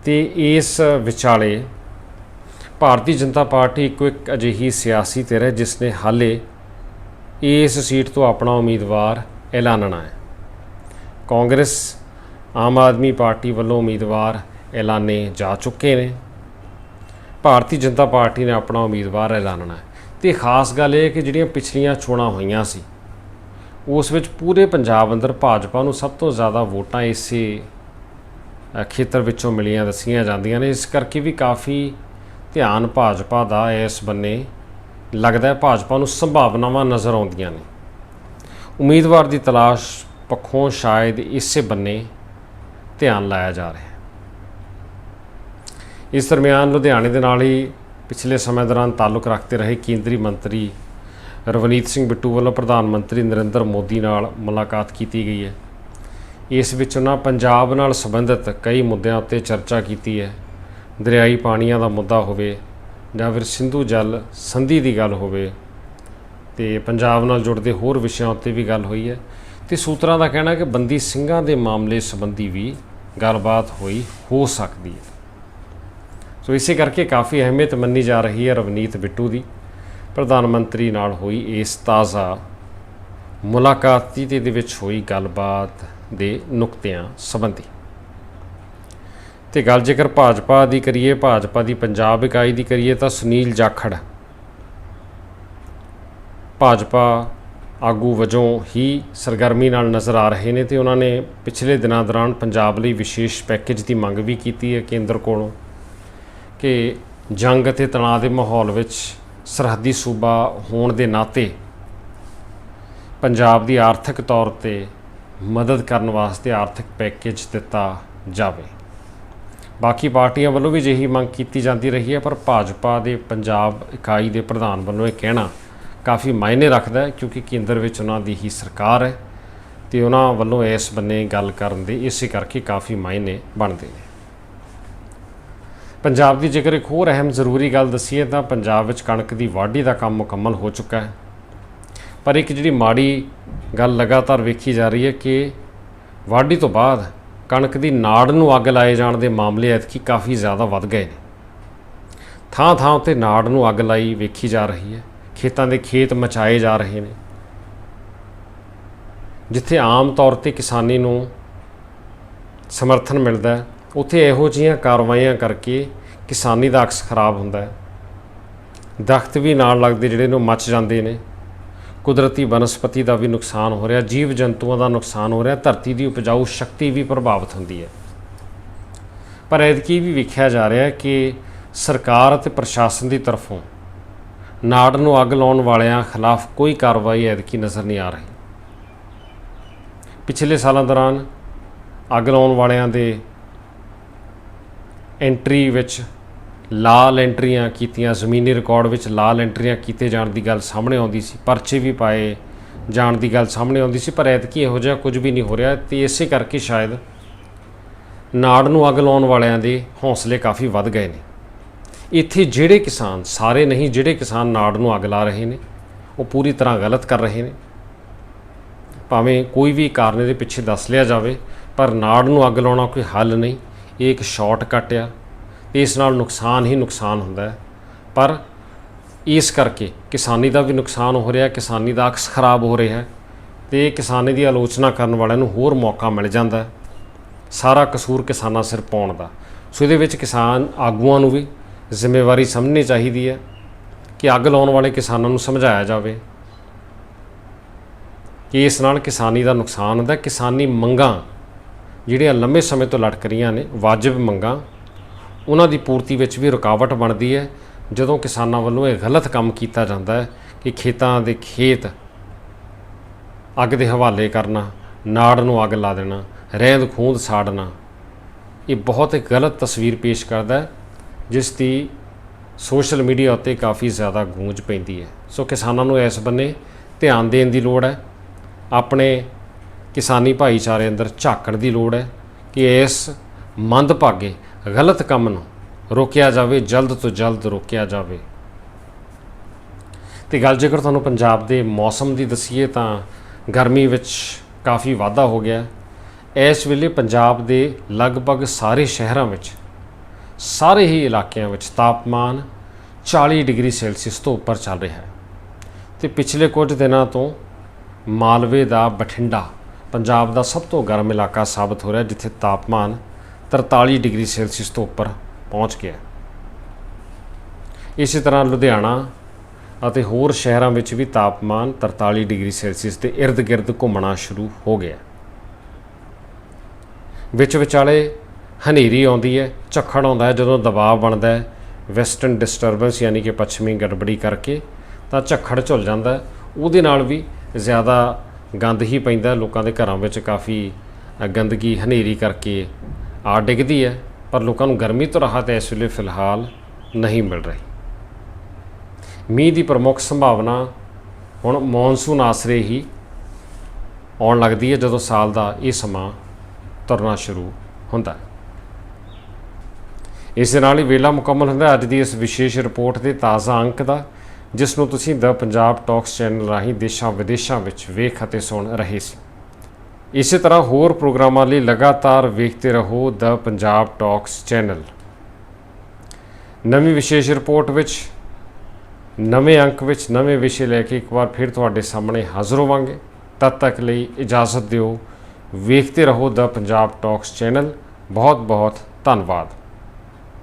ਤੇ ਇਸ ਵਿਚਾਲੇ ਭਾਰਤੀ ਜਨਤਾ ਪਾਰਟੀ ਇੱਕੋ ਇੱਕ ਅਜਿਹੀ ਸਿਆਸੀ ਧਿਰ ਹੈ ਜਿਸ ਨੇ ਹਾਲੇ ਇਸ ਸੀਟ ਤੋਂ ਆਪਣਾ ਉਮੀਦਵਾਰ ਐਲਾਨਣਾ ਹੈ। ਕਾਂਗਰਸ, ਆਮ ਆਦਮੀ ਪਾਰਟੀ ਵੱਲੋਂ ਉਮੀਦਵਾਰ ਐਲਾਨੇ ਜਾ ਚੁੱਕੇ ਨੇ। ਭਾਰਤੀ ਜਨਤਾ ਪਾਰਟੀ ਨੇ ਆਪਣਾ ਉਮੀਦਵਾਰ ਐਲਾਨਣਾ ਹੈ ਤੇ ਖਾਸ ਗੱਲ ਇਹ ਹੈ ਕਿ ਜਿਹੜੀਆਂ ਪਿਛਲੀਆਂ ਚੋਣਾਂ ਹੋਈਆਂ ਸੀ, ਉਸ ਵਿੱਚ ਪੂਰੇ ਪੰਜਾਬ ਅੰਦਰ ਭਾਜਪਾ ਨੂੰ ਸਭ ਤੋਂ ਜ਼ਿਆਦਾ ਵੋਟਾਂ ਇਸੇ ਖੇਤਰ ਵਿੱਚੋਂ ਮਿਲੀਆਂ ਦੱਸੀਆਂ ਜਾਂਦੀਆਂ ਨੇ। ਇਸ ਕਰਕੇ ਵੀ ਕਾਫੀ ਧਿਆਨ ਭਾਜਪਾ ਦਾ ਇਸ ਬੰਨੇ ਲੱਗਦਾ ਹੈ। ਭਾਜਪਾ ਨੂੰ ਸੰਭਾਵਨਾਵਾਂ ਨਜ਼ਰ ਆਉਂਦੀਆਂ ਨੇ। ਉਮੀਦਵਾਰ ਦੀ ਤਲਾਸ਼ ਪੱਖੋਂ ਸ਼ਾਇਦ ਇਸੇ ਬੰਨੇ ਧਿਆਨ ਲਾਇਆ ਜਾ ਰਿਹਾ ਹੈ। ਇਸ ਦਰਮਿਆਨ ਲੁਧਿਆਣੇ ਦੇ ਨਾਲ ਹੀ ਪਿਛਲੇ ਸਮੇਂ ਦੌਰਾਨ ਤਾਲੁਕ ਰੱਖਦੇ ਰਹੇ ਕੇਂਦਰੀ ਮੰਤਰੀ ਰਵਨੀਤ ਸਿੰਘ ਬਿੱਟੂ ਵੱਲੋਂ ਪ੍ਰਧਾਨ ਮੰਤਰੀ ਨਰਿੰਦਰ ਮੋਦੀ ਨਾਲ ਮੁਲਾਕਾਤ ਕੀਤੀ ਗਈ ਹੈ। ਇਸ ਵਿੱਚ ਉਹਨਾਂ ਪੰਜਾਬ ਨਾਲ ਸੰਬੰਧਿਤ ਕਈ ਮੁੱਦਿਆਂ ਉੱਤੇ ਚਰਚਾ ਕੀਤੀ ਹੈ। ਦਰਿਆਈ ਪਾਣੀਆਂ ਦਾ ਮੁੱਦਾ ਹੋਵੇ ਜਾਂ ਫਿਰ ਸਿੰਧੂ ਜਲ ਸੰਧੀ ਦੀ ਗੱਲ ਹੋਵੇ ਤੇ ਪੰਜਾਬ ਨਾਲ ਜੁੜਦੇ ਹੋਰ ਵਿਸ਼ਿਆਂ ਉੱਤੇ ਵੀ ਗੱਲ ਹੋਈ ਹੈ। ਤੇ ਸੂਤਰਾਂ ਦਾ ਕਹਿਣਾ ਕਿ ਬੰਦੀ ਸਿੰਘਾਂ ਦੇ ਮਾਮਲੇ ਸੰਬੰਧੀ ਵੀ ਗੱਲਬਾਤ ਹੋਈ, ਹੋ ਸਕਦੀ ਹੈ। ਸੋ ਇਸੇ ਕਰਕੇ ਕਾਫੀ ਅਹਿਮੀਅਤ ਮੰਨੀ ਜਾ ਰਹੀ ਹੈ ਰਵਨੀਤ ਬਿੱਟੂ ਦੀ। ਪ੍ਰਧਾਨ ਮੰਤਰੀ ਨਾਲ ਹੋਈ ਇਸ ਤਾਜ਼ਾ ਮੁਲਾਕਾਤ ਦੀ ਤੇ ਇਹਦੇ ਵਿੱਚ ਹੋਈ ਗੱਲਬਾਤ ਦੇ ਨੁਕਤਿਆਂ ਸੰਬੰਧੀ। ਤੇ ਗੱਲ ਜੇਕਰ ਭਾਜਪਾ ਦੀ ਕਰੀਏ, ਭਾਜਪਾ ਦੀ ਪੰਜਾਬ ਇਕਾਈ ਦੀ ਕਰੀਏ ਤਾਂ ਸੁਨੀਲ ਜਾਖੜ, ਭਾਜਪਾ ਆਗੂ ਵਜੋਂ ਹੀ ਸਰਗਰਮੀ ਨਾਲ ਨਜ਼ਰ ਆ ਰਹੇ ਨੇ ਤੇ ਉਹਨਾਂ ਨੇ ਪਿਛਲੇ ਦਿਨਾਂ ਦੌਰਾਨ ਪੰਜਾਬ ਲਈ ਵਿਸ਼ੇਸ਼ ਪੈਕੇਜ ਦੀ ਮੰਗ ਵੀ ਕੀਤੀ ਹੈ ਕੇਂਦਰ ਕੋਲੋਂ ਕਿ ਜੰਗ ਅਤੇ ਤਣਾਅ ਦੇ ਮਾਹੌਲ ਵਿੱਚ ਸਰਹੱਦੀ ਸੂਬਾ ਹੋਣ ਦੇ ਨਾਤੇ ਪੰਜਾਬ ਦੀ ਆਰਥਿਕ ਤੌਰ ਤੇ ਮਦਦ ਕਰਨ ਵਾਸਤੇ ਆਰਥਿਕ ਪੈਕੇਜ ਦਿੱਤਾ ਜਾਵੇ। ਬਾਕੀ ਪਾਰਟੀਆਂ ਵੱਲੋਂ ਵੀ ਜਿਹੀ ਮੰਗ ਕੀਤੀ ਜਾਂਦੀ ਰਹੀ ਹੈ, ਪਰ ਭਾਜਪਾ ਦੇ ਪੰਜਾਬ ਇਕਾਈ ਦੇ ਪ੍ਰਧਾਨ ਵੱਲੋਂ ਇਹ ਕਹਿਣਾ ਕਾਫੀ ਮਾਇਨੇ ਰੱਖਦਾ ਹੈ, ਕਿਉਂਕਿ ਕੇਂਦਰ ਵਿੱਚ ਉਹਨਾਂ ਦੀ ਹੀ ਸਰਕਾਰ ਹੈ ਤੇ ਉਹਨਾਂ ਵੱਲੋਂ ਇਸ ਬੰਨੇ ਗੱਲ ਕਰਨ ਦੇ ਇਸੇ ਕਰਕੇ ਕਾਫੀ ਮਾਇਨੇ ਬਣਦੇ ਨੇ। ਪੰਜਾਬ ਦੀ ਜੇਕਰ ਇੱਕ ਹੋਰ ਅਹਿਮ ਜ਼ਰੂਰੀ ਗੱਲ ਦਸੀਏ ਤਾਂ ਪੰਜਾਬ ਵਿੱਚ ਕਣਕ ਦੀ ਵਾਢੀ ਦਾ ਕੰਮ ਮੁਕੰਮਲ ਹੋ ਚੁੱਕਾ ਹੈ। ਪਰ ਇੱਕ ਜਿਹੜੀ ਮਾੜੀ ਗੱਲ ਲਗਾਤਾਰ ਵੇਖੀ ਜਾ ਰਹੀ ਹੈ ਕਿ ਵਾਢੀ ਤੋਂ ਬਾਅਦ ਕਣਕ ਦੀ ਨਾੜ ਨੂੰ ਅੱਗ ਲਾਏ ਜਾਣ ਦੇ ਮਾਮਲੇ ਐਤਕੀ ਕਾਫੀ ਜ਼ਿਆਦਾ ਵੱਧ ਗਏ ਨੇ। ਥਾਂ ਥਾਂ ਉੱਤੇ ਨਾੜ ਨੂੰ ਅੱਗ ਲਾਈ ਵੇਖੀ ਜਾ ਰਹੀ ਹੈ। ਖੇਤਾਂ ਦੇ ਖੇਤ ਮਚਾਏ ਜਾ ਰਹੇ ਨੇ। ਜਿੱਥੇ ਆਮ ਤੌਰ ਤੇ ਕਿਸਾਨੀ ਨੂੰ ਸਮਰਥਨ ਮਿਲਦਾ ਹੈ, ਉੱਥੇ ਇਹੋ ਜਿਹੀਆਂ ਕਾਰਵਾਈਆਂ ਕਰਕੇ ਕਿਸਾਨੀ ਦਾ ਅਕਸ ਖਰਾਬ ਹੁੰਦਾ ਹੈ। ਦਰਖਤ ਵੀ ਨਾਲ ਲੱਗਦੇ ਜਿਹੜੇ ਨੂੰ ਮੱਚ ਜਾਂਦੇ ਨੇ। ਕੁਦਰਤੀ ਬਨਸਪਤੀ ਦਾ ਵੀ ਨੁਕਸਾਨ ਹੋ ਰਿਹਾ, ਜੀਵ ਜੰਤੂਆਂ ਦਾ ਨੁਕਸਾਨ ਹੋ ਰਿਹਾ, ਧਰਤੀ ਦੀ ਉਪਜਾਊ ਸ਼ਕਤੀ ਵੀ ਪ੍ਰਭਾਵਿਤ ਹੁੰਦੀ ਹੈ। ਪਰ ਐਤਕੀ ਵੀ ਵੇਖਿਆ ਜਾ ਰਿਹਾ ਹੈ ਕਿ ਸਰਕਾਰ ਅਤੇ ਪ੍ਰਸ਼ਾਸਨ ਦੀ ਤਰਫੋਂ ਨਾੜ ਨੂੰ ਅੱਗ ਲਾਉਣ ਵਾਲਿਆਂ ਖਿਲਾਫ ਕੋਈ ਕਾਰਵਾਈ ਐਤਕੀ ਨਜ਼ਰ ਨਹੀਂ ਆ ਰਹੀ। ਪਿਛਲੇ ਸਾਲਾਂ ਦੌਰਾਨ ਅੱਗ ਲਾਉਣ ਵਾਲਿਆਂ ਦੇ ਐਂਟਰੀ ਵਿੱਚ ਲਾਲ ਐਂਟਰੀਆਂ ਕੀਤੀਆਂ, ਜ਼ਮੀਨੀ ਰਿਕਾਰਡ ਵਿੱਚ ਲਾਲ ਐਂਟਰੀਆਂ ਕੀਤੇ ਜਾਣ ਦੀ ਗੱਲ ਸਾਹਮਣੇ ਆਉਂਦੀ ਸੀ, ਪਰਚੇ ਵੀ ਪਾਏ ਜਾਣ ਦੀ ਗੱਲ ਸਾਹਮਣੇ ਆਉਂਦੀ ਸੀ, ਪਰ ਐਤਕੀ ਇਹੋ ਜਿਹਾ ਕੁਝ ਵੀ ਨਹੀਂ ਹੋ ਰਿਹਾ ਤੇ ਇਸੇ ਕਰਕੇ ਸ਼ਾਇਦ ਨਾੜ ਨੂੰ ਅੱਗ ਲਾਉਣ ਵਾਲਿਆਂ ਦੇ ਹੌਸਲੇ ਕਾਫੀ ਵੱਧ ਗਏ ਨੇ। ਇੱਥੇ ਜਿਹੜੇ ਕਿਸਾਨ, ਸਾਰੇ ਨਹੀਂ, ਜਿਹੜੇ ਕਿਸਾਨ ਨਾੜ ਨੂੰ ਅੱਗ ਲਾ ਰਹੇ ਨੇ, ਉਹ ਪੂਰੀ ਤਰ੍ਹਾਂ ਗਲਤ ਕਰ ਰਹੇ ਨੇ। ਭਾਵੇਂ ਕੋਈ ਵੀ ਕਾਰਨ ਦੇ ਪਿੱਛੇ ਦੱਸ ਲਿਆ ਜਾਵੇ, ਪਰ ਨਾੜ ਨੂੰ ਅੱਗ ਲਾਉਣਾ ਕੋਈ ਹੱਲ ਨਹੀਂ। ਇਹ ਇੱਕ ਸ਼ਾਰਟਕਟ ਆ। ਇਸ ਨਾਲ ਨੁਕਸਾਨ ਹੀ ਨੁਕਸਾਨ ਹੁੰਦਾ ਹੈ। ਪਰ ਇਸ ਕਰਕੇ ਕਿਸਾਨੀ ਦਾ ਵੀ ਨੁਕਸਾਨ ਹੋ ਰਿਹਾ, ਕਿਸਾਨੀ ਦਾ ਅਕਸ ਖਰਾਬ ਹੋ ਰਿਹਾ ਹੈ ਤੇ ਕਿਸਾਨੀ ਦੀ ਆਲੋਚਨਾ ਕਰਨ ਵਾਲਿਆਂ ਨੂੰ ਹੋਰ ਮੌਕਾ ਮਿਲ ਜਾਂਦਾ ਸਾਰਾ ਕਸੂਰ ਕਿਸਾਨਾਂ ਸਿਰ ਪਾਉਣ ਦਾ। ਸੋ ਇਹਦੇ ਵਿੱਚ ਕਿਸਾਨ ਆਗੂਆਂ ਨੂੰ ਵੀ ਜ਼ਿੰਮੇਵਾਰੀ ਸਮਝਣੀ ਚਾਹੀਦੀ ਹੈ ਕਿ ਅੱਗ ਲਾਉਣ ਵਾਲੇ ਕਿਸਾਨਾਂ ਨੂੰ ਸਮਝਾਇਆ ਜਾਵੇ ਕਿ ਇਸ ਨਾਲ ਕਿਸਾਨੀ ਦਾ ਨੁਕਸਾਨ ਹੁੰਦਾ ਕਿਸਾਨੀ ਮੰਗਾਂ ਜਿਹੜੀਆਂ ਲੰਬੇ ਸਮੇਂ ਤੋਂ ਲਟਕ ਰਹੀਆਂ ਨੇ, ਵਾਜਬ ਮੰਗਾਂ, ਉਹਨਾਂ ਦੀ ਪੂਰਤੀ ਵਿੱਚ ਵੀ ਰੁਕਾਵਟ ਬਣਦੀ ਹੈ। ਜਦੋਂ ਕਿਸਾਨਾਂ ਵੱਲੋਂ ਇਹ ਗਲਤ ਕੰਮ ਕੀਤਾ ਜਾਂਦਾ ਹੈ ਕਿ ਖੇਤਾਂ ਦੇ ਖੇਤ ਅੱਗ ਦੇ ਹਵਾਲੇ ਕਰਨਾ, ਨਾੜ ਨੂੰ ਅੱਗ ਲਾ ਦੇਣਾ ਰਹਿੰਦ ਖੂੰਦ ਸਾੜਨਾ, ਇਹ ਬਹੁਤ ਗਲਤ ਤਸਵੀਰ ਪੇਸ਼ ਕਰਦਾ ਹੈ। ਜਿਸ ਦੀ ਸੋਸ਼ਲ ਮੀਡੀਆ ਉੱਤੇ ਕਾਫੀ ਜ਼ਿਆਦਾ ਗੂੰਜ ਪੈਂਦੀ ਹੈ। ਸੋ ਕਿਸਾਨਾਂ ਨੂੰ ਇਸ ਬੰਨੇ ਧਿਆਨ ਦੇਣ ਦੀ ਲੋੜ ਹੈ। ਆਪਣੇ ਕਿਸਾਨੀ ਭਾਈਚਾਰੇ ਅੰਦਰ ਝਾਕਣ ਦੀ ਲੋੜ ਹੈ ਕਿ ਇਸ ਮੰਦਭਾਗੇ ਗਲਤ ਕੰਮ ਨੂੰ ਰੋਕਿਆ ਜਾਵੇ, ਜਲਦ ਤੋਂ ਜਲਦ ਰੋਕਿਆ ਜਾਵੇ। ਤੇ ਗੱਲ ਜੇਕਰ ਤੁਹਾਨੂੰ ਪੰਜਾਬ ਦੇ ਮੌਸਮ ਦੀ ਦਸੀਏ ਤਾਂ ਗਰਮੀ ਵਿੱਚ ਕਾਫੀ ਵਾਧਾ ਹੋ ਗਿਆ। ਇਸ ਵੇਲੇ ਪੰਜਾਬ ਦੇ ਲਗਭਗ ਸਾਰੇ ਸ਼ਹਿਰਾਂ ਵਿੱਚ ਸਾਰੇ ਹੀ ਇਲਾਕਿਆਂ ਵਿੱਚ ਤਾਪਮਾਨ 40 ਡਿਗਰੀ ਸੈਲਸੀਅਸ ਤੋਂ ਉੱਪਰ ਚੱਲ ਰਿਹਾ ਹੈ। ਤੇ ਪਿਛਲੇ ਕੁਝ ਦਿਨਾਂ ਤੋਂ ਮਾਲਵੇ ਦਾ ਬਠਿੰਡਾ, ਪੰਜਾਬ ਦਾ ਸਭ ਤੋਂ ਗਰਮ ਇਲਾਕਾ ਸਾਬਤ ਹੋ ਰਿਹਾ ਜਿੱਥੇ ਤਾਪਮਾਨ 43 ਡਿਗਰੀ ਸੈਲਸੀਅਸ ਤੋਂ ਉੱਪਰ ਪਹੁੰਚ ਗਿਆ ਇਸੇ ਤਰ੍ਹਾਂ ਲੁਧਿਆਣਾ ਅਤੇ ਹੋਰ ਸ਼ਹਿਰਾਂ ਵਿੱਚ ਵੀ ਤਾਪਮਾਨ 43 ਡਿਗਰੀ ਸੈਲਸੀਅਸ ਦੇ ird-gird ਘੁੰਮਣਾ ਸ਼ੁਰੂ ਹੋ ਗਿਆ ਵਿੱਚ ਵਿਚਾਲੇ ਹਨੇਰੀ ਆਉਂਦੀ ਹੈ, ਝੱਖੜ ਆਉਂਦਾ ਹੈ, ਜਦੋਂ ਦਬਾਅ ਬਣਦਾ ਹੈ ਵੈਸਟਰਨ ਡਿਸਟਰਬੈਂਸ ਯਾਨੀ ਕਿ ਪੱਛਮੀ ਗੜਬੜੀ ਕਰਕੇ ਤਾਂ ਝੱਖੜ ਝੁੱਲ ਜਾਂਦਾ ਹੈ। ਉਹਦੇ ਨਾਲ ਵੀ ਜ਼ਿਆਦਾ ਗੰਦ ਹੀ ਪੈਂਦਾ ਲੋਕਾਂ ਦੇ ਘਰਾਂ ਵਿੱਚ ਕਾਫੀ ਗੰਦਗੀ, ਹਨੇਰੀ ਕਰਕੇ ਆ ਡਿੱਗਦੀ ਹੈ, ਪਰ ਲੋਕਾਂ ਨੂੰ ਗਰਮੀ ਤੋਂ ਰਾਹਤ ਇਸ ਵੇਲੇ ਫਿਲਹਾਲ ਨਹੀਂ ਮਿਲ ਰਹੀ। ਮੀਂਹ ਦੀ ਪ੍ਰਮੁੱਖ ਸੰਭਾਵਨਾ ਹੁਣ ਮੌਨਸੂਨ ਆਸਰੇ ਹੀ ਆਉਣ ਲੱਗਦੀ ਹੈ, ਜਦੋਂ ਸਾਲ ਦਾ ਇਹ ਸਮਾਂ ਤੁਰਨਾ ਸ਼ੁਰੂ ਹੁੰਦਾ ਹੈ। ਇਸ ਦੇ ਨਾਲ ਹੀ ਵੇਲਾ ਮੁਕੰਮਲ ਹੁੰਦਾ ਅੱਜ ਦੀ ਇਸ ਵਿਸ਼ੇਸ਼ ਰਿਪੋਰਟ ਦੇ ਤਾਜ਼ਾ ਅੰਕ ਦਾ, ਜਿਸ ਨੂੰ ਤੁਸੀਂ ਦ ਪੰਜਾਬ ਟਾਕਸ ਚੈਨਲ ਰਾਹੀਂ ਦੇਸ਼ਾਂ ਵਿਦੇਸ਼ਾਂ ਵਿੱਚ ਵੇਖ ਅਤੇ ਸੁਣ ਰਹੇ ਸੀ। ਇਸੇ ਤਰ੍ਹਾਂ ਹੋਰ ਪ੍ਰੋਗਰਾਮਾਂ ਲਈ ਲਗਾਤਾਰ ਵੇਖਦੇ ਰਹੋ ਦ ਪੰਜਾਬ ਟਾਕਸ ਚੈਨਲ ਨਵੀਂ ਵਿਸ਼ੇਸ਼ ਰਿਪੋਰਟ ਵਿੱਚ, ਨਵੇਂ ਅੰਕ ਵਿੱਚ, ਨਵੇਂ ਵਿਸ਼ੇ ਲੈ ਕੇ ਇੱਕ ਵਾਰ ਫਿਰ ਤੁਹਾਡੇ ਸਾਹਮਣੇ ਹਾਜ਼ਰ ਹੋਵਾਂਗੇ। ਤਦ ਤੱਕ ਲਈ ਇਜਾਜ਼ਤ ਦਿਓ। ਵੇਖਦੇ ਰਹੋ ਦ ਪੰਜਾਬ ਟਾਕਸ ਚੈਨਲ ਬਹੁਤ ਬਹੁਤ ਧੰਨਵਾਦ।